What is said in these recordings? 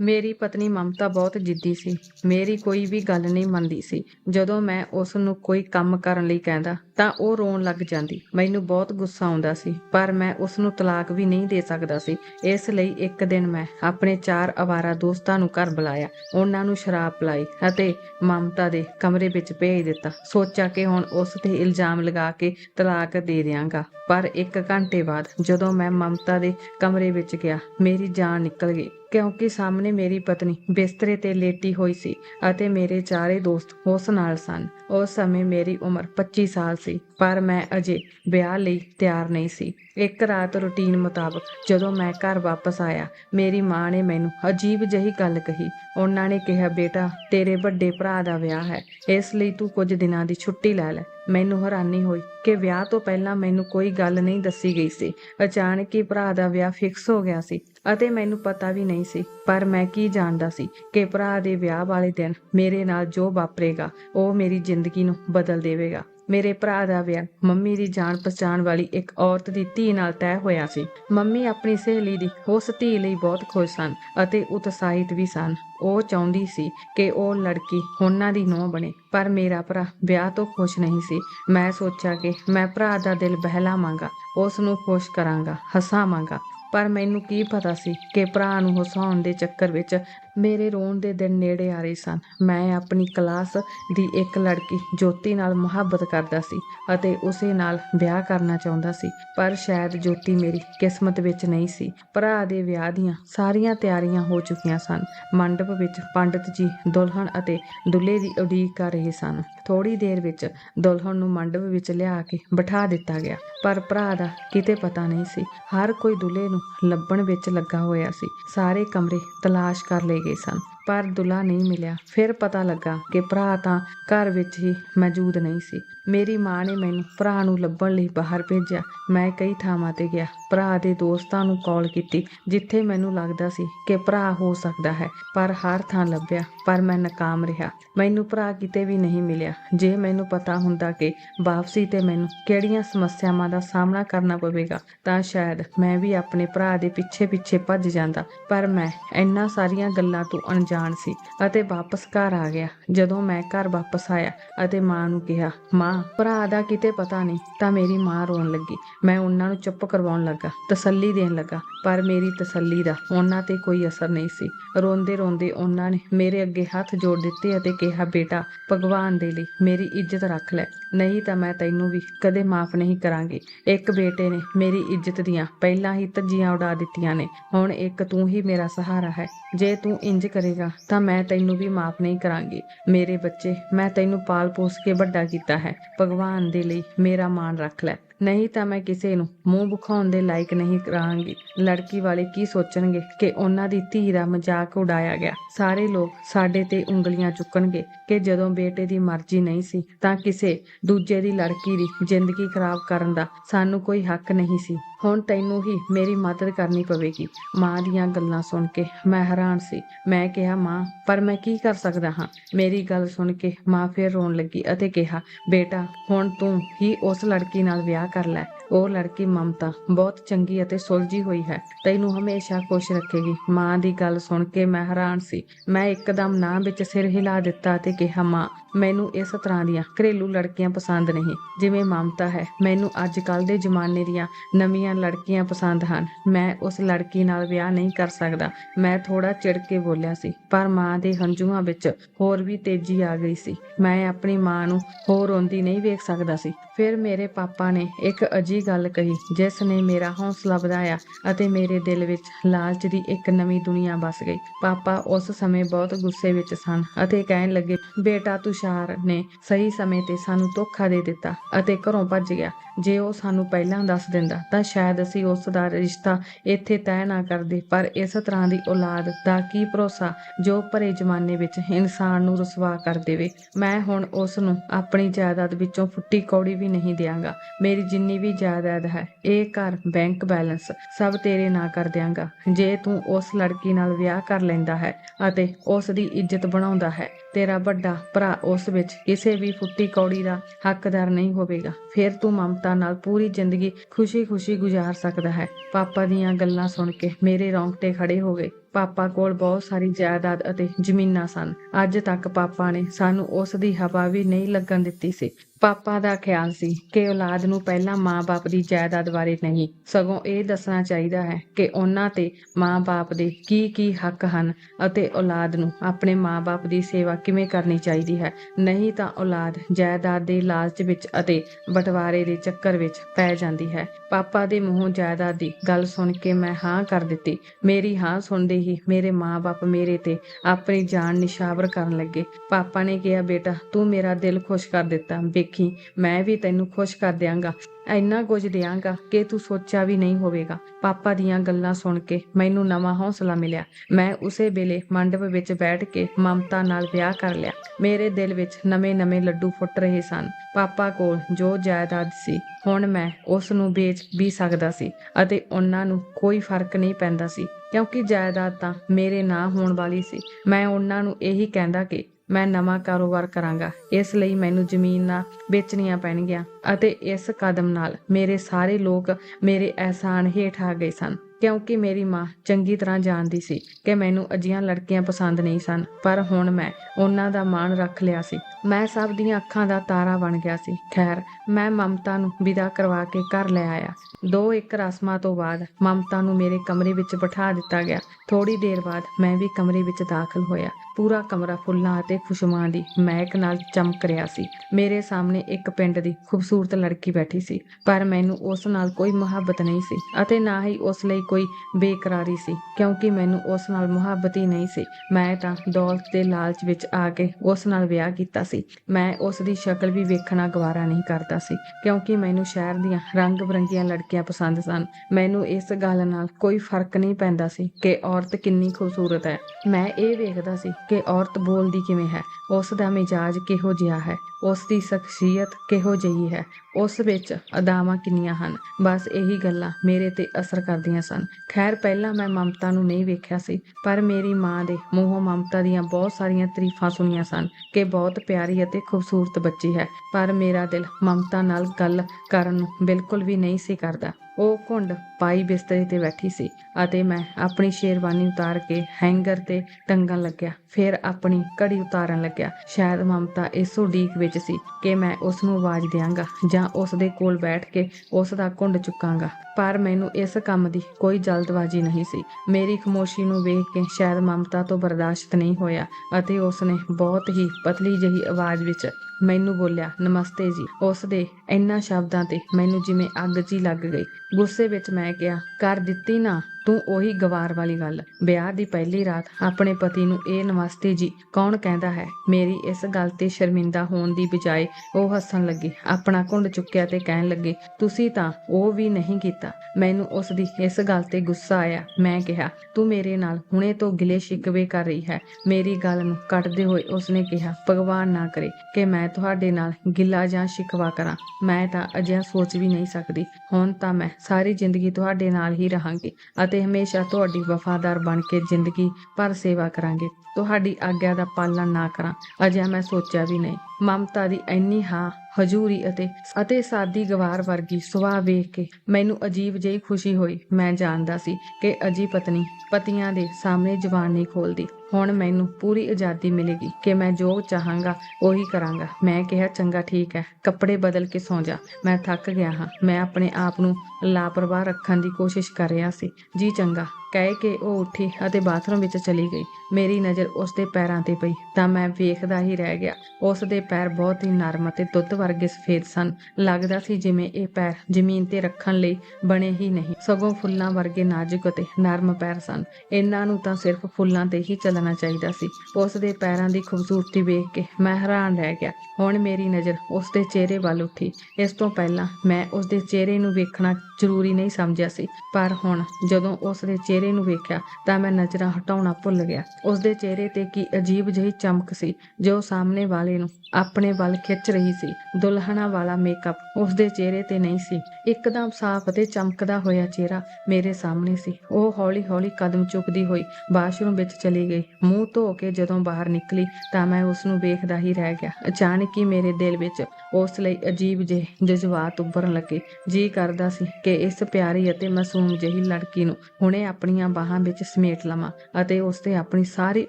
ਮੇਰੀ ਪਤਨੀ ਮਮਤਾ ਬਹੁਤ ਜਿੱਦੀ ਸੀ। ਮੇਰੀ ਕੋਈ ਵੀ ਗੱਲ ਨਹੀਂ ਮੰਨਦੀ ਸੀ। ਜਦੋਂ ਮੈਂ ਉਸ ਨੂੰ ਕੋਈ ਕੰਮ ਕਰਨ ਲਈ ਕਹਿੰਦਾ ਤਾਂ ਉਹ ਰੋਣ ਲੱਗ ਜਾਂਦੀ। ਮੈਨੂੰ ਬਹੁਤ ਗੁੱਸਾ ਆਉਂਦਾ ਸੀ, ਪਰ ਮੈਂ ਉਸ ਨੂੰ ਤਲਾਕ ਵੀ ਨਹੀਂ ਦੇ ਸਕਦਾ ਸੀ। ਇਸ ਲਈ ਇੱਕ ਦਿਨ ਮੈਂ ਆਪਣੇ ਚਾਰ ਅਵਾਰਾ ਦੋਸਤਾਂ ਨੂੰ ਘਰ ਬੁਲਾਇਆ। ਉਹਨਾਂ ਨੂੰ ਸ਼ਰਾਬ ਪਿਲਾਈ ਅਤੇ ਮਮਤਾ ਦੇ ਕਮਰੇ ਵਿੱਚ ਭੇਜ ਦਿੱਤਾ। ਸੋਚਿਆ ਕਿ ਹੁਣ ਉਸ ਤੇ ਇਲਜ਼ਾਮ ਲਗਾ ਕੇ ਤਲਾਕ ਦੇ ਦਿਆਂਗਾ। ਪਰ ਇੱਕ ਘੰਟੇ ਬਾਅਦ ਜਦੋਂ ਮੈਂ ਮਮਤਾ ਦੇ ਕਮਰੇ ਵਿੱਚ ਗਿਆ, ਮੇਰੀ ਜਾਨ ਨਿਕਲ ਗਈ। ਕਿਉਂਕਿ ਸਾਹਮਣੇ ਮੇਰੀ ਪਤਨੀ ਬਿਸਤਰੇ ਤੇ ਲੇਟੀ ਹੋਈ ਸੀ ਅਤੇ ਮੇਰੇ ਚਾਰੇ ਦੋਸਤ ਉਸ ਨਾਲ ਸਨ। ਉਸ ਸਮੇਂ ਮੇਰੀ ਉਮਰ 25 ਸਾਲ ਸੀ। ਪਰ ਮੈਂ ਅਜੇ ਵਿਆਹ ਲਈ ਤਿਆਰ ਨਹੀਂ ਸੀ। ਇੱਕ ਰਾਤ ਰੁਟੀਨ ਮੁਤਾਬਕ ਜਦੋਂ ਮੈਂ ਘਰ ਵਾਪਸ ਆਇਆ, ਮੇਰੀ ਮਾਂ ਨੇ ਮੈਨੂੰ ਅਜੀਬ ਜਹੀ ਗੱਲ ਕਹੀ। ਉਹਨਾਂ ਨੇ ਕਿਹਾ, ਬੇਟਾ, ਤੇਰੇ ਵੱਡੇ ਭਰਾ ਦਾ ਵਿਆਹ ਹੈ, ਇਸ ਲਈ ਤੂੰ ਕੁਝ ਦਿਨਾਂ ਦੀ ਛੁੱਟੀ ਲੈ ਲੈ। ਮੈਨੂੰ ਹੈਰਾਨੀ ਹੋਈ ਕਿ ਵਿਆਹ ਤੋਂ ਪਹਿਲਾਂ ਮੈਨੂੰ ਕੋਈ ਗੱਲ ਨਹੀਂ ਦੱਸੀ ਗਈ ਸੀ। ਅਚਾਨਕ ਹੀ ਭਰਾ ਦਾ ਵਿਆਹ ਫਿਕਸ ਹੋ ਗਿਆ ਸੀ ਅਤੇ ਮੈਨੂੰ ਪਤਾ ਵੀ ਨਹੀਂ ਸੀ, ਪਰ ਮੈਂ ਕੀ ਜਾਣਦਾ ਸੀ ਕਿ ਭਰਾ ਦੇ ਵਿਆਹ ਵਾਲੇ ਦਿਨ ਮੇਰੇ ਨਾਲ ਜੋ ਵਾਪਰੇਗਾ, ਉਹ ਮੇਰੀ ਜ਼ਿੰਦਗੀ ਨੂੰ ਬਦਲ ਦੇਵੇਗਾ। ਮੇਰੇ ਭਰਾ ਦਾ ਵਿਆਹ, ਮੰਮੀ ਦੀ ਜਾਣ ਪਛਾਣ ਵਾਲੀ ਇੱਕ ਔਰਤ ਦੀ ਧੀ ਨਾਲ ਤੈਅ ਹੋਇਆ ਸੀ। ਮੰਮੀ ਆਪਣੀ ਸਹੇਲੀ ਦੀ ਉਸ ਧੀ ਲਈ ਬਹੁਤ ਖੁਸ਼ ਸਨ ਅਤੇ ਉਤਸ਼ਾਹਿਤ ਵੀ ਸਨ। ਉਹ ਚਾਹੁੰਦੀ ਸੀ ਕਿ ਉਹ ਲੜਕੀ ਉਹਨਾਂ ਦੀ ਨੂੰਹ ਬਣੇ, ਪਰ ਮੇਰਾ ਭਰਾ ਵਿਆਹ ਤੋਂ ਖੁਸ਼ ਨਹੀਂ ਸੀ। ਮੈਂ ਸੋਚਿਆ ਕਿ ਮੈਂ ਭਰਾ ਦਾ ਦਿਲ ਬਹਿਲਾਵਾਂਗਾ, ਉਸ ਨੂੰ ਖੁਸ਼ ਕਰਾਂਗਾ, ਹਸਾਵਾਂਗਾ, ਪਰ ਮੈਨੂੰ ਕੀ ਪਤਾ ਸੀ ਕਿ ਭਰਾ ਨੂੰ ਹਸਾਉਣ ਦੇ ਚੱਕਰ ਵਿੱਚ ਮੇਰੇ ਰੋਣ ਦੇ ਦਿਨ ਨੇੜੇ ਆ ਰਹੇ ਸਨ। ਮੈਂ ਆਪਣੀ ਕਲਾਸ ਦੀ ਇੱਕ ਲੜਕੀ ਜੋਤੀ ਨਾਲ ਮੁਹੱਬਤ ਕਰਦਾ ਸੀ ਅਤੇ ਉਸੇ ਨਾਲ ਵਿਆਹ ਕਰਨਾ ਚਾਹੁੰਦਾ ਸੀ, ਪਰ ਸ਼ਾਇਦ ਜੋਤੀ ਮੇਰੀ ਕਿਸਮਤ ਵਿੱਚ ਨਹੀਂ ਸੀ। ਭਰਾ ਦੇ ਵਿਆਹ ਦੀਆਂ ਸਾਰੀਆਂ ਤਿਆਰੀਆਂ ਹੋ ਚੁੱਕੀਆਂ ਸਨ। ਮੰਡਪ ਵਿੱਚ ਪੰਡਤ ਜੀ ਦੁਲਹਨ ਅਤੇ ਦੁੱਲੇ ਦੀ ਉਡੀਕ ਕਰ ਰਹੇ ਸਨ। ਥੋੜੀ ਦੇਰ ਵਿੱਚ ਦੁਲਹਨ ਨੂੰ ਮੰਡਪ ਵਿੱਚ ਲਿਆ ਕੇ ਬਿਠਾ ਦਿੱਤਾ ਗਿਆ, ਪਰ ਭਰਾ ਦਾ ਕਿਤੇ ਪਤਾ ਨਹੀਂ ਸੀ। ਹਰ ਕੋਈ ਦੁੱਲੇ ਨੂੰ ਲੱਭਣ ਵਿੱਚ ਲੱਗਾ ਹੋਇਆ ਸੀ। ਸਾਰੇ ਕਮਰੇ ਤਲਾਸ਼ ਕਰ ਲਏ ਗਏ ਸਨ ਪਰ ਦੁੱਲਾ ਨਹੀਂ ਮਿਲਿਆ। ਫਿਰ ਪਤਾ ਲੱਗਾ ਕਿ ਭਰਾ ਤਾਂ ਘਰ ਵਿੱਚ ਹੀ ਮੌਜੂਦ ਨਹੀਂ ਸੀ। ਮੇਰੀ ਮਾਂ ਨੇ ਮੈਨੂੰ ਭਰਾ ਨੂੰ ਲੱਭਣ ਲਈ ਬਾਹਰ ਭੇਜਿਆ। ਮੈਂ ਕਈ ਥਾਵਾਂ ਤੇ ਗਿਆ। ਭਰਾ ਦੇ ਦੋਸਤਾਂ ਨੂੰ ਕਾਲ ਕੀਤੀ, ਜਿੱਥੇ ਮੈਨੂੰ ਲੱਗਦਾ ਸੀ ਕਿ ਭਰਾ ਹੋ ਸਕਦਾ ਹੈ, ਪਰ ਹਰ ਥਾਂ ਲੱਭਿਆ, ਪਰ ਮੈਂ ਨਾਕਾਮ ਰਿਹਾ। ਮੈਨੂੰ ਭਰਾ ਕਿਤੇ ਵੀ ਨਹੀਂ ਮਿਲਿਆ। ਜੇ ਮੈਨੂੰ ਪਤਾ ਹੁੰਦਾ ਕਿ ਵਾਪਸੀ ਤੇ ਮੈਨੂੰ ਕਿਹੜੀਆਂ ਸਮੱਸਿਆਵਾਂ ਦਾ ਸਾਹਮਣਾ ਕਰਨਾ ਪਵੇਗਾ, ਤਾਂ ਸ਼ਾਇਦ ਮੈਂ ਵੀ ਆਪਣੇ ਭਰਾ ਦੇ ਪਿੱਛੇ ਪਿੱਛੇ ਭੱਜ ਜਾਂਦਾ। ਪਰ ਮੈਂ ਇੰਨਾ ਸਾਰੀਆਂ ਗੱਲਾਂ ਤੋਂ ਅਣਜਾਣ ਸੀ ਅਤੇ ਵਾਪਸ ਘਰ ਆ ਗਿਆ। ਜਦੋਂ ਮੈਂ ਘਰ ਵਾਪਸ ਆਇਆ ਅਤੇ ਮਾਂ ਨੂੰ ਕਿਹਾ, ਮਾਂ, ਭਰਾ ਦਾ ਕਿਤੇ ਪਤਾ ਨਹੀਂ, ਤਾਂ ਮੇਰੀ ਮਾਂ ਰੋਣ ਲੱਗੀ। ਮੈਂ ਉਹਨਾਂ ਨੂੰ ਚੁੱਪ ਕਰਵਾਉਣ ਲੱਗਾ, ਤਸੱਲੀ ਦੇਣ ਲੱਗਾ, ਪਰ ਮੇਰੀ ਤਸੱਲੀ ਦਾ ਉਹਨਾਂ ਤੇ ਕੋਈ ਅਸਰ ਨਹੀਂ ਸੀ। ਰੋਂਦੇ ਰੋਂਦੇ ਉਹਨਾਂ ਨੇ ਮੇਰੇ ਅੱਗੇ ਹੱਥ ਜੋੜ ਦਿੱਤੇ ਅਤੇ ਕਿਹਾ, ਬੇਟਾ, ਭਗਵਾਨ ਦੇ ਲਈ ਮੇਰੀ ਇੱਜ਼ਤ ਰੱਖ ਲੈ। ਨਹੀਂ ਤਾਂ ਮੈਂ ਤੈਨੂੰ ਵੀ ਕਦੇ ਮਾਫ ਨਹੀਂ ਕਰਾਂਗੀ। ਇੱਕ ਬੇਟੇ ਨੇ ਮੇਰੀ ਇੱਜ਼ਤ ਦੀਆਂ ਪਹਿਲਾਂ ਹੀ ਧੱਜੀਆਂ ਉਡਾ ਦਿੱਤੀਆਂ ਨੇ। ਹੁਣ ਇੱਕ ਤੂੰ ਹੀ ਮੇਰਾ ਸਹਾਰਾ ਹੈ। ਜੇ ਤੂੰ ਇੰਜ ਕਰੇਗਾ ਤਾਂ ਮੈਂ ਤੈਨੂੰ ਵੀ ਮਾਫ ਨਹੀਂ ਕਰਾਂਗੀ। ਮੇਰੇ ਬੱਚੇ, ਮੈਂ ਤੈਨੂੰ ਪਾਲ ਪੋਸ ਕੇ ਵੱਡਾ ਕੀਤਾ ਹੈ। ਭਗਵਾਨ ਦੇ ਲਈ ਮੇਰਾ ਮਾਣ ਰੱਖ ਲੈ। ਨਹੀਂ ਤਾਂ ਮੈਂ ਕਿਸੇ ਨੂੰ ਮੂੰਹ ਵਿਖਾਉਣ ਦੇ ਲਾਇਕ ਨਹੀਂ ਕਰਾਂਗੀ। ਲੜਕੀ ਵਾਲੇ ਕੀ ਸੋਚਣਗੇ ਕਿ ਉਹਨਾਂ ਦੀ ਧੀ ਦਾ ਮਜ਼ਾਕ ਉਡਾਇਆ ਗਿਆ। ਸਾਰੇ ਲੋਕ ਸਾਡੇ ਤੇ ਉਂਗਲੀਆਂ ਚੁੱਕਣਗੇ ਕਿ ਜਦੋਂ ਬੇਟੇ ਦੀ ਮਰਜ਼ੀ ਨਹੀਂ ਸੀ ਤਾਂ ਕਿਸੇ ਦੂਜੇ ਦੀ ਲੜਕੀ ਦੀ ਜ਼ਿੰਦਗੀ ਖਰਾਬ ਕਰਨ ਦਾ ਸਾਨੂੰ ਕੋਈ ਹੱਕ ਨਹੀਂ ਸੀ। ਹੁਣ ਤੈਨੂੰ ਹੀ ਮੇਰੀ ਮਦਦ ਕਰਨੀ ਪਵੇਗੀ। ਮਾਂ ਦੀਆਂ ਗੱਲਾਂ ਸੁਣ ਕੇ ਮੈਂ ਹੈਰਾਨ ਸੀ। ਮੈਂ ਕਿਹਾ, ਮਾਂ, ਪਰ ਮੈਂ ਕੀ ਕਰ ਸਕਦਾ ਹਾਂ? ਮੇਰੀ ਗੱਲ ਸੁਣ ਕੇ ਮਾਂ ਫਿਰ ਰੋਣ ਲੱਗੀ ਅਤੇ ਕਿਹਾ, ਬੇਟਾ, ਹੁਣ ਤੂੰ ਹੀ ਉਸ ਲੜਕੀ ਨਾਲ ਵਿਆਹ ਕਰ ਲੈ ਉਹ ਲੜਕੀ ਮਮਤਾ ਬਹੁਤ ਚੰਗੀ ਅਤੇ ਸੁਲਝੀ ਹੋਈ ਹੈ। ਤੈਨੂੰ ਹਮੇਸ਼ਾ ਖੁਸ਼ ਰੱਖੇਗੀ। ਮਾਂ ਦੀ ਗੱਲ ਸੁਣ ਕੇ ਮੈਂ ਹੈਰਾਨ ਸੀ। ਮੈਂ ਇੱਕਦਮ ਨਾ ਵਿੱਚ ਸਿਰ ਹਿਲਾ ਦਿੱਤਾ ਤੇ ਕਿਹਾ, ਮਾਂ, ਮੈਨੂੰ ਇਸ ਤਰ੍ਹਾਂ ਦੀਆਂ ਘਰੇਲੂ ਲੜਕੀਆਂ ਪਸੰਦ ਨਹੀਂ। ਜਿਵੇਂ ਮਮਤਾ ਹੈ, ਮੈਨੂੰ ਅੱਜ ਕੱਲ ਦੇ ਜ਼ਮਾਨੇ ਦੀਆਂ ਨਵੀਆਂ ਲੜਕੀਆਂ ਪਸੰਦ ਹਨ। ਮੈਂ ਉਸ ਲੜਕੀ ਨਾਲ ਵਿਆਹ ਨਹੀਂ ਕਰ ਸਕਦਾ। ਮੈਂ ਥੋੜਾ ਚਿੜ ਕੇ ਬੋਲਿਆ ਸੀ, ਪਰ ਮਾਂ ਦੇ ਹੰਝੂਆਂ ਵਿੱਚ ਹੋਰ ਵੀ ਤੇਜ਼ੀ ਆ ਗਈ ਸੀ। ਮੈਂ ਆਪਣੀ ਮਾਂ ਨੂੰ ਹੋਰ ਰੋਂਦੀ ਨਹੀਂ ਵੇਖ ਸਕਦਾ ਸੀ। ਫਿਰ ਮੇਰੇ ਪਾਪਾ ਨੇ ਇੱਕ ਅਜੀਬ ਅਜੀ ਗੱਲ ਕਹੀ, ਜਿਸ ਨੇ ਮੇਰਾ ਹੌਸਲਾ ਵਧਾਇਆ ਅਤੇ ਮੇਰੇ ਦਿਲ ਵਿੱਚ ਲਾਲਚ ਦੀ ਇੱਕ ਨਵੀਂ ਦੁਨੀਆ ਵਸ ਗਈ। ਪਾਪਾ ਉਸ ਸਮੇਂ ਬਹੁਤ ਗੁੱਸੇ ਵਿੱਚ ਸਨ ਅਤੇ ਕਹਿਣ ਲੱਗੇ, ਬੇਟਾ, ਤੁਸ਼ਾਰ ਨੇ ਸਹੀ ਸਮੇਂ ਤੇ ਸਾਨੂੰ ਧੋਖਾ ਦੇ ਦਿੱਤਾ ਅਤੇ ਘਰੋਂ ਭੱਜ ਗਿਆ। ਜੇ ਉਹ ਸਾਨੂੰ ਪਹਿਲਾਂ ਦੱਸ ਦਿੰਦਾ, ਤਾਂ ਸ਼ਾਇਦ ਅਸੀਂ ਉਸ ਦਾ ਰਿਸ਼ਤਾ ਇੱਥੇ ਤੈਅ ਨਾ ਕਰਦੇ। ਪਰ ਇਸ ਤਰ੍ਹਾਂ ਦੀ ਔਲਾਦ ਦਾ ਕੀ ਭਰੋਸਾ ਜੋ ਭਰੇ ਜ਼ਮਾਨੇ ਵਿੱਚ ਇਨਸਾਨ ਨੂੰ ਰਸਵਾ ਕਰ ਦੇਵੇ? ਮੈਂ ਹੁਣ ਉਸ ਨੂੰ ਆਪਣੀ ਜਾਇਦਾਦ ਵਿੱਚੋਂ ਫੁੱਟੀ ਕੌੜੀ ਵੀ ਨਹੀਂ ਦਿਆਂਗਾ। ਮੇਰੀ ਜਿੰਨੀ ਵੀ ਜਾਇਦਾਦ ਹੈ। ਇਹ ਘਰ ਬੈਂਕ ਬੈਲੈਂਸ ਸਭ ਤੇਰੇ ਨਾਂ ਕਰ ਦਿਆਂਗਾ। ਜੇ ਤੂੰ ਉਸ ਲੜਕੀ ਨਾਲ ਵਿਆਹ ਕਰ ਲੈਂਦਾ ਹੈ ਅਤੇ ਉਸ ਦੀ ਇੱਜ਼ਤ ਬਣਾਉਂਦਾ ਹੈ, ਤੇਰਾ ਵੱਡਾ ਭਰਾ ਉਸ ਵਿੱਚ ਕਿਸੇ ਵੀ ਫੁੱਟੀ ਕੌੜੀ ਦਾ ਹੱਕਦਾਰ ਨਹੀਂ ਹੋਵੇਗਾ। ਫਿਰ ਤੂੰ ਮਮਤਾ ਨਾਲ ਪੂਰੀ ਜ਼ਿੰਦਗੀ ਖੁਸ਼ੀ-ਖੁਸ਼ੀ ਗੁਜ਼ਾਰ ਸਕਦਾ ਹੈ। ਪਾਪਾ ਦੀਆਂ ਗੱਲਾਂ ਸੁਣ ਕੇ ਮੇਰੇ ਰੌਂਗਟੇ ਖੜੇ ਹੋ ਗਏ। ਪਾਪਾ ਕੋਲ ਬਹੁਤ ਸਾਰੀ ਜਾਇਦਾਦ ਅਤੇ ਜ਼ਮੀਨਾਂ ਸਨ। ਅੱਜ ਤੱਕ ਪਾਪਾ ਨੇ ਸਾਨੂੰ ਉਸ ਦੀ ਹਵਾ ਵੀ ਨਹੀਂ ਲੱਗਣ ਦਿੱਤੀ ਸੀ। ਪਾਪਾ ਦਾ ਖਿਆਲ ਸੀ ਕਿ ਔਲਾਦ ਨੂੰ ਪਹਿਲਾਂ ਮਾਂ-ਬਾਪ ਦੀ ਜਾਇਦਾਦ ਬਾਰੇ ਨਹੀਂ, ਸਗੋਂ ਇਹ ਦੱਸਣਾ ਚਾਹੀਦਾ ਹੈ ਕਿ ਉਹਨਾਂ ਤੇ ਮਾਂ-ਬਾਪ ਦੇ ਕੀ-ਕੀ ਹੱਕ ਹਨ ਅਤੇ ਔਲਾਦ ਨੂੰ ਆਪਣੇ ਮਾਂ-ਬਾਪ ਦੀ ਸੇਵਾ ਕਿਵੇਂ ਕਰਨੀ ਚਾਹੀਦੀ ਹੈ। ਨਹੀਂ ਤਾਂ ਔਲਾਦ ਜਾਇਦਾਦ ਦੇ ਲਾਲਚ ਵਿੱਚ ਅਤੇ ਬਟਵਾਰੇ ਦੇ ਚੱਕਰ ਵਿੱਚ ਪੈ ਜਾਂਦੀ ਹੈ। ਪਾਪਾ ਦੇ ਮੂੰਹੋਂ ਜਾਇਦਾਦ ਦੀ ਗੱਲ ਸੁਣ ਕੇ ਮੈਂ ਹਾਂ ਕਰ ਦਿੱਤੀ। ਮੇਰੀ ਹਾਂ ਸੁਣਦੇ ਹੀ ਮੇਰੇ ਮਾਂ-ਬਾਪ ਮੇਰੇ ਤੇ ਆਪਣੀ ਜਾਨ ਨਿਸ਼ਾਵਰ ਕਰਨ ਲੱਗੇ। ਪਾਪਾ ਨੇ ਕਿਹਾ, ਬੇਟਾ, ਤੂੰ ਮੇਰਾ ਦਿਲ ਖੁਸ਼ ਕਰ ਦਿੱਤਾ। ਵੇਖੀ ਮੈਂ ਵੀ ਤੈਨੂੰ ਖੁਸ਼ ਕਰ ਦਿਆਂਗਾ। ਇੰਨਾ ਕੁਝ ਦਿਆਂਗਾ ਕਿ ਤੂੰ ਸੋਚਿਆ ਵੀ ਨਹੀਂ ਹੋਵੇਗਾ। ਪਾਪਾ ਦੀਆਂ ਗੱਲਾਂ ਸੁਣ ਕੇ ਮੈਨੂੰ ਨਵਾਂ ਹੌਸਲਾ ਮਿਲਿਆ। ਮੈਂ ਉਸੇ ਵੇਲੇ ਮੰਡਪ ਵਿੱਚ ਬੈਠ ਕੇ ਮਮਤਾ ਨਾਲ ਵਿਆਹ ਕਰ ਲਿਆ। ਮੇਰੇ ਦਿਲ ਵਿੱਚ ਨਵੇਂ-ਨਵੇਂ ਲੱਡੂ ਫੁੱਟ ਰਹੇ ਸਨ। ਪਾਪਾ ਕੋਲ ਜੋ ਜਾਇਦਾਦ ਸੀ, ਹੁਣ ਮੈਂ ਉਸ ਨੂੰ ਵੇਚ ਵੀ ਸਕਦਾ ਸੀ ਅਤੇ ਉਹਨਾਂ ਨੂੰ ਕੋਈ ਫ਼ਰਕ ਨਹੀਂ ਪੈਂਦਾ ਸੀ, ਕਿਉਂਕਿ ਜਾਇਦਾਦ ਤਾਂ ਮੇਰੇ ਨਾਂ ਹੋਣ ਵਾਲੀ ਸੀ। ਮੈਂ ਉਹਨਾਂ ਨੂੰ ਇਹੀ ਕਹਿੰਦਾ ਕਿ ਮੈਂ ਨਵਾਂ ਕਾਰੋਬਾਰ ਕਰਾਂਗਾ। ਇਸ ਲਈ ਮੈਨੂੰ ਜ਼ਮੀਨਾਂ ਵੇਚਣੀਆਂ ਪੈਣਗੀਆਂ ਅਤੇ ਇਸ ਕਦਮ ਨਾਲ ਮੇਰੇ ਸਾਰੇ ਲੋਕ ਮੇਰੇ ਅਹਿਸਾਨ ਹੇਠ ਆ ਗਏ ਸਨ। ਕਿਉਂਕਿ ਮੇਰੀ ਮਾਂ ਚੰਗੀ ਤਰ੍ਹਾਂ ਜਾਣਦੀ ਸੀ ਕਿ ਮੈਨੂੰ ਅਜੀਆਂ ਲੜਕੀਆਂ ਪਸੰਦ ਨਹੀਂ ਸਨ, ਪਰ ਹੁਣ ਮੈਂ ਉਹਨਾਂ ਦਾ ਮਾਣ ਰੱਖ ਲਿਆ ਸੀ। ਮੈਂ ਸਭ ਦੀਆਂ ਅੱਖਾਂ ਦਾ ਤਾਰਾ ਬਣ ਗਿਆ ਸੀ। ਖੈਰ, ਮੈਂ ਮਮਤਾ ਨੂੰ ਵਿਦਾ ਕਰਵਾ ਕੇ ਘਰ ਲੈ ਆਇਆ। ਦੋ ਇੱਕ ਰਸਮਾਂ ਤੋਂ ਬਾਅਦ ਮਮਤਾ ਨੂੰ ਮੇਰੇ ਕਮਰੇ ਵਿੱਚ ਬਿਠਾ ਦਿੱਤਾ ਗਿਆ। ਥੋੜੀ ਦੇਰ ਬਾਅਦ ਮੈਂ ਵੀ ਕਮਰੇ ਵਿੱਚ ਦਾਖਲ ਹੋਇਆ। ਪੂਰਾ ਕਮਰਾ ਫੁੱਲਾਂ ਅਤੇ ਖੁਸ਼ਬੂਆਂ ਦੀ ਮਹਿਕ ਨਾਲ ਚਮਕ ਰਿਹਾ ਸੀ। ਮੇਰੇ ਸਾਹਮਣੇ ਇੱਕ ਪਿੰਡ ਦੀ ਖੂਬਸੂਰਤ ਲੜਕੀ ਬੈਠੀ ਸੀ, ਪਰ ਮੈਨੂੰ ਉਸ ਨਾਲ ਕੋਈ ਮੁਹੱਬਤ ਨਹੀਂ ਸੀ ਅਤੇ ਨਾ ਹੀ ਉਸ ਲਈ ਕੋਈ ਬੇਕਰਾਰੀ ਸੀ, ਕਿਉਂਕਿ ਮੈਨੂੰ ਉਸ ਨਾਲ ਮੁਹੱਬਤ ਹੀ ਨਹੀਂ ਸੀ। ਮੈਂ ਤਾਂ ਦੌਲਤ ਦੇ ਲਾਲਚ ਵਿੱਚ ਆ ਕੇ ਉਸ ਨਾਲ ਵਿਆਹ ਕੀਤਾ ਸੀ। ਮੈਂ ਉਸ ਦੀ ਸ਼ਕਲ ਵੀ ਵੇਖਣਾ ਗਵਾਰਾ ਨਹੀਂ ਕਰਦਾ ਸੀ, ਕਿਉਂਕਿ ਮੈਨੂੰ ਸ਼ਹਿਰ ਦੀਆਂ ਰੰਗ ਬਰੰਗੀਆਂ ਲੜਕੀਆਂ ਪਸੰਦ ਸਨ। ਮੈਨੂੰ ਇਸ ਗੱਲ ਨਾਲ ਕੋਈ ਫ਼ਰਕ ਨਹੀਂ ਪੈਂਦਾ ਸੀ ਕਿ ਔਰਤ ਕਿੰਨੀ ਖੂਬਸੂਰਤ ਹੈ। ਮੈਂ ਇਹ ਵੇਖਦਾ ਸੀ ਕਿ ਔਰਤ ਬੋਲਦੀ ਕਿਵੇਂ ਹੈ? ਉਸ ਦਾ ਮਿਜਾਜ ਕਿਹੋ ਜਿਹਾ ਹੈ? ਉਸ ਦੀ ਸ਼ਖਸੀਅਤ ਕਿਹੋ ਜਿਹੀ ਹੈ? ਉਸ ਵਿੱਚ ਅਦਾਵਾਂ ਕਿੰਨੀਆਂ ਹਨ? ਬਸ ਇਹੀ ਗੱਲਾਂ ਮੇਰੇ ਤੇ ਅਸਰ ਕਰਦੀਆਂ ਸਨ। ਖੈਰ, ਪਹਿਲਾਂ ਮੈਂ ਮਮਤਾ ਨੂੰ ਨਹੀਂ ਵੇਖਿਆ ਸੀ, ਪਰ ਮੇਰੀ ਮਾਂ ਦੇ ਮੂੰਹੋਂ ਮਮਤਾ ਦੀਆਂ ਬਹੁਤ ਸਾਰੀਆਂ ਤਾਰੀਫਾਂ ਸੁਣੀਆਂ ਸਨ ਕਿ ਬਹੁਤ ਪਿਆਰੀ ਅਤੇ ਖੂਬਸੂਰਤ ਬੱਚੀ ਹੈ, ਪਰ ਮੇਰਾ ਦਿਲ ਮਮਤਾ ਨਾਲ ਗੱਲ ਕਰਨ ਨੂੰ ਬਿਲਕੁਲ ਵੀ ਨਹੀਂ ਸੀ ਕਰਦਾ। ਉਹ ਘੁੰਡ ਪਾਈ ਬਿਸਤਰੇ ਤੇ ਬੈਠੀ ਸੀ ਅਤੇ ਮੈਂ ਆਪਣੀ ਸ਼ੇਰਵਾਨੀ ਉਤਾਰ ਕੇ ਹੈਂਗਰ ਤੇ ਟੰਗਣ ਲੱਗਿਆ। ਫਿਰ ਆਪਣੀ ਘੜੀ ਉਤਾਰਨ ਲੱਗਿਆ। ਸ਼ਾਇਦ ਮਮਤਾ ਇਸ ਉਡੀਕ ਵਿੱਚ ਸੀ ਕਿ ਮੈਂ ਉਸ ਨੂੰ ਆਵਾਜ਼ ਦਿਆਂਗਾ ਜਾਂ ਉਸ ਦੇ ਕੋਲ ਬੈਠ ਕੇ ਉਸ ਦਾ ਘੁੰਡ ਚੁੱਕਾਂਗਾ। ਪਰ ਮੈਨੂੰ ਇਸ ਕੰਮ ਦੀ ਕੋਈ ਜਲਦਬਾਜ਼ੀ ਨਹੀਂ ਸੀ। ਮੇਰੀ ਖਮੋਸ਼ੀ ਨੂੰ ਵੇਖ ਕੇ ਸ਼ਾਇਦ ਮਮਤਾ ਤੋਂ ਬਰਦਾਸ਼ਤ ਨਹੀਂ ਹੋਇਆ ਅਤੇ ਉਸ ਨੇ ਬਹੁਤ ਹੀ ਪਤਲੀ ਜਿਹੀ ਆਵਾਜ਼ ਵਿੱਚ ਮੈਨੂੰ ਬੋਲਿਆ, ਨਮਸਤੇ ਜੀ। ਉਸ ਦੇ ਇੰਨਾ ਸ਼ਬਦਾਂ ਤੇ ਮੈਨੂੰ ਜਿਵੇਂ ਅੱਗ ਜੀ ਲੱਗ ਗਈ। ਗੁੱਸੇ ਵਿੱਚ ਮੈਂ ਕਿਹਾ ਕਰ ਦਿੱਤੀ ਨਾ। ਤੂੰ ਉਹੀ ਗਵਾਰ ਵਾਲੀ ਗੱਲ। ਵਿਆਹ ਦੀ ਪਹਿਲੀ ਰਾਤ ਆਪਣੇ ਪਤੀ ਨੂੰ ਇਹ ਨਮਸਤੇ ਜੀ, ਕੌਣ ਕਹਿੰਦਾ ਹੈ? ਮੇਰੀ ਇਸ ਗੱਲ ਤੇ ਸ਼ਰਮਿੰਦਾ ਹੋਣ ਦੀ ਬਜਾਏ ਉਹ ਹੱਸਣ ਲੱਗੀ। ਆਪਣਾ ਘੁੰਡ ਚੁੱਕਿਆ ਤੇ ਕਹਿਣ ਲੱਗੇ, ਤੁਸੀਂ ਤਾਂ ਉਹ ਵੀ ਨਹੀਂ ਕੀਤਾ। ਮੈਨੂੰ ਉਸ ਦੀ ਇਸ ਗੱਲ ਤੇ ਗੁੱਸਾ ਆਇਆ। ਮੈਂ ਕਿਹਾ, ਤੂੰ ਮੇਰੇ ਨਾਲ ਹੁਣੇ ਤੋਂ ਗਿਲੇ ਸ਼ਿਕਵੇ ਕਰ ਰਹੀ ਹੈ। ਮੇਰੀ ਗੱਲ ਨੂੰ ਕੱਟਦੇ ਹੋਏ ਉਸਨੇ ਕਿਹਾ, ਭਗਵਾਨ ਨਾ ਕਰੇ ਕਿ ਮੈਂ ਤੁਹਾਡੇ ਨਾਲ ਗਿਲਾ ਜਾਂ ਸ਼ਿਕਵਾ ਕਰਾਂ। ਮੈਂ ਤਾਂ ਅਜਿਹਾ ਸੋਚ ਵੀ ਨਹੀਂ ਸਕਦੀ। ਹੁਣ ਤਾਂ ਮੈਂ ਸਾਰੀ ਜ਼ਿੰਦਗੀ ਤੁਹਾਡੇ ਨਾਲ ਹੀ ਰਹਾਂਗੀ ਅਤੇ ਹਮੇਸ਼ਾ ਤੁਹਾਡੀ ਵਫਾਦਾਰ ਬਣ ਕੇ ਜ਼ਿੰਦਗੀ ਭਰ ਸੇਵਾ ਕਰਾਂਗੇ। ਤੁਹਾਡੀ ਆਗਿਆ ਦਾ ਪਾਲਣ ਨਾ ਕਰਾਂ। ਅਜਿਹਾ ਮੈਂ ਸੋਚਿਆ ਵੀ ਨਹੀਂ। ਮਮਤਾ ਦੀ ਇੰਨੀ ਹਾਂ ਹਜੂਰੀ ਅਤੇ ਅਤੇ ਸਾਦੀ ਗਵਾਰ ਵਰਗੀ ਸੁਭਾਅ ਵੇਖ ਕੇ ਮੈਨੂੰ ਅਜੀਬ ਜਿਹੀ ਖੁਸ਼ੀ ਹੋਈ। ਮੈਂ ਜਾਣਦਾ ਸੀ ਕਿ ਅਜੀ ਪਤਨੀ ਪਤੀਆਂ ਦੇ ਸਾਹਮਣੇ ਜ਼ੁਬਾਨ ਨਹੀਂ ਖੋਲਦੀ। ਹੁਣ ਮੈਨੂੰ ਪੂਰੀ ਆਜ਼ਾਦੀ ਮਿਲੇਗੀ ਕਿ ਮੈਂ ਜੋ ਚਾਹਾਂਗਾ, ਉਹੀ ਕਰਾਂਗਾ। ਮੈਂ ਕਿਹਾ, ਚੰਗਾ, ਠੀਕ ਹੈ, ਕੱਪੜੇ ਬਦਲ ਕੇ ਸੌਂ ਜਾ। ਮੈਂ ਥੱਕ ਗਿਆ ਹਾਂ। ਮੈਂ ਆਪਣੇ ਆਪ ਨੂੰ ਲਾਪਰਵਾਹ ਰੱਖਣ ਦੀ ਕੋਸ਼ਿਸ਼ ਕਰ ਰਿਹਾ ਸੀ। ਜੀ, ਚੰਗਾ ਕਹਿ ਕੇ ਉਹ ਉੱਠੀ ਅਤੇ ਬਾਥਰੂਮ ਵਿੱਚ ਚਲੀ ਗਈ। ਮੇਰੀ ਨਜ਼ਰ ਉਸ ਦੇ ਪੈਰਾਂ ਤੇ ਪਈ ਤਾਂ ਮੈਂ ਵੇਖਦਾ ਹੀ ਰਹਿ ਗਿਆ। ਉਸ ਦੇ ਪੈਰ ਬਹੁਤ ਹੀ ਨਰਮ ਅਤੇ ਦੁੱਧ ਵਰਗੇ ਸਫੇਦ ਸਨ। ਲੱਗਦਾ ਸੀ ਜਿਵੇਂ ਇਹ ਪੈਰ ਜ਼ਮੀਨ ਤੇ ਰੱਖਣ ਲਈ ਬਣੇ ਹੀ ਨਹੀਂ। ਸਗੋਂ ਫੁੱਲਾਂ ਵਰਗੇ ਨਾਜ਼ੁਕ ਅਤੇ ਨਰਮ ਪੈਰ ਸਨ। ਇਹਨਾਂ ਨੂੰ ਤਾਂ ਸਿਰਫ ਫੁੱਲਾਂ ਤੇ ਹੀ ਚੱਲਣਾ ਚਾਹੀਦਾ ਸੀ। ਉਸ ਦੇ ਪੈਰਾਂ ਦੀ ਖੂਬਸੂਰਤੀ ਵੇਖ ਕੇ ਮੈਂ ਹੈਰਾਨ ਰਹਿ ਗਿਆ। ਹੁਣ ਮੇਰੀ ਨਜ਼ਰ ਉਸ ਦੇ ਚਿਹਰੇ ਵੱਲ ਉੱਠੀ। ਇਸ ਤੋਂ ਪਹਿਲਾਂ ਮੈਂ ਉਸ ਦੇ ਚਿਹਰੇ ਨੂੰ ਵੇਖਣਾ ਜ਼ਰੂਰੀ ਨਹੀਂ ਸਮਝਿਆ ਸੀ। ਪਰ ਹੁਣ ਜਦੋਂ ਉਸ ਦੇ ਚਿਹਰੇ ਨੂੰ ਵੇਖਿਆ ਤਾਂ ਮੈਂ ਨਜ਼ਰਾਂ ਹਟਾਉਣਾ ਭੁੱਲ ਗਿਆ। ਉਸ ਦੇ ਚਿਹਰੇ ਤੇ ਕੀ ਅਜੀਬ ਜਿਹੀ ਚਮਕ ਸੀ, ਜੋ ਸਾਹਮਣੇ ਵਾਲੇ ਨੂੰ ਆਪਣੇ ਵੱਲ ਖਿੱਚ ਰਹੀ ਸੀ। ਦੁਲਹਨਾ ਵਾਲਾ ਮੇਕਅਪ ਉਸ ਦੇ ਚਿਹਰੇ ਤੇ ਨਹੀਂ ਸੀ। ਇੱਕਦਮ ਸਾਫ਼ ਅਤੇ ਚਮਕਦਾ ਹੋਇਆ ਚਿਹਰਾ ਮੇਰੇ ਸਾਹਮਣੇ ਸੀ। ਉਹ ਹੌਲੀ-ਹੌਲੀ ਕਦਮ ਚੁੱਕਦੀ ਹੋਈ ਬਾਥਰੂਮ ਵਿੱਚ ਚਲੀ ਗਈ। ਮੂੰਹ ਧੋ ਕੇ ਜਦੋਂ ਬਾਹਰ ਨਿਕਲੀ ਤਾਂ ਮੈਂ ਉਸ ਨੂੰ ਵੇਖਦਾ ਹੀ ਰਹਿ ਗਿਆ। ਅਚਾਨਕ ਹੀ ਮੇਰੇ ਦਿਲ ਵਿੱਚ ਉਸ ਲਈ ਅਜੀਬ ਜਿਹੇ ਜਜ਼ਬਾਤ ਉੱਭਰਨ ਲੱਗੇ। ਜੀ ਕਰਦਾ ਸੀ ਕਿ ਕਿ ਇਸ ਪਿਆਰੀ ਅਤੇ ਮਾਸੂਮ ਜਿਹੀ ਲੜਕੀ ਨੂੰ ਹੁਣੇ ਆਪਣੀਆਂ ਬਾਹਾਂ ਵਿੱਚ ਸਮੇਟ ਲਵਾਂ ਅਤੇ ਉਸ ਤੇ ਆਪਣੀ ਸਾਰੀ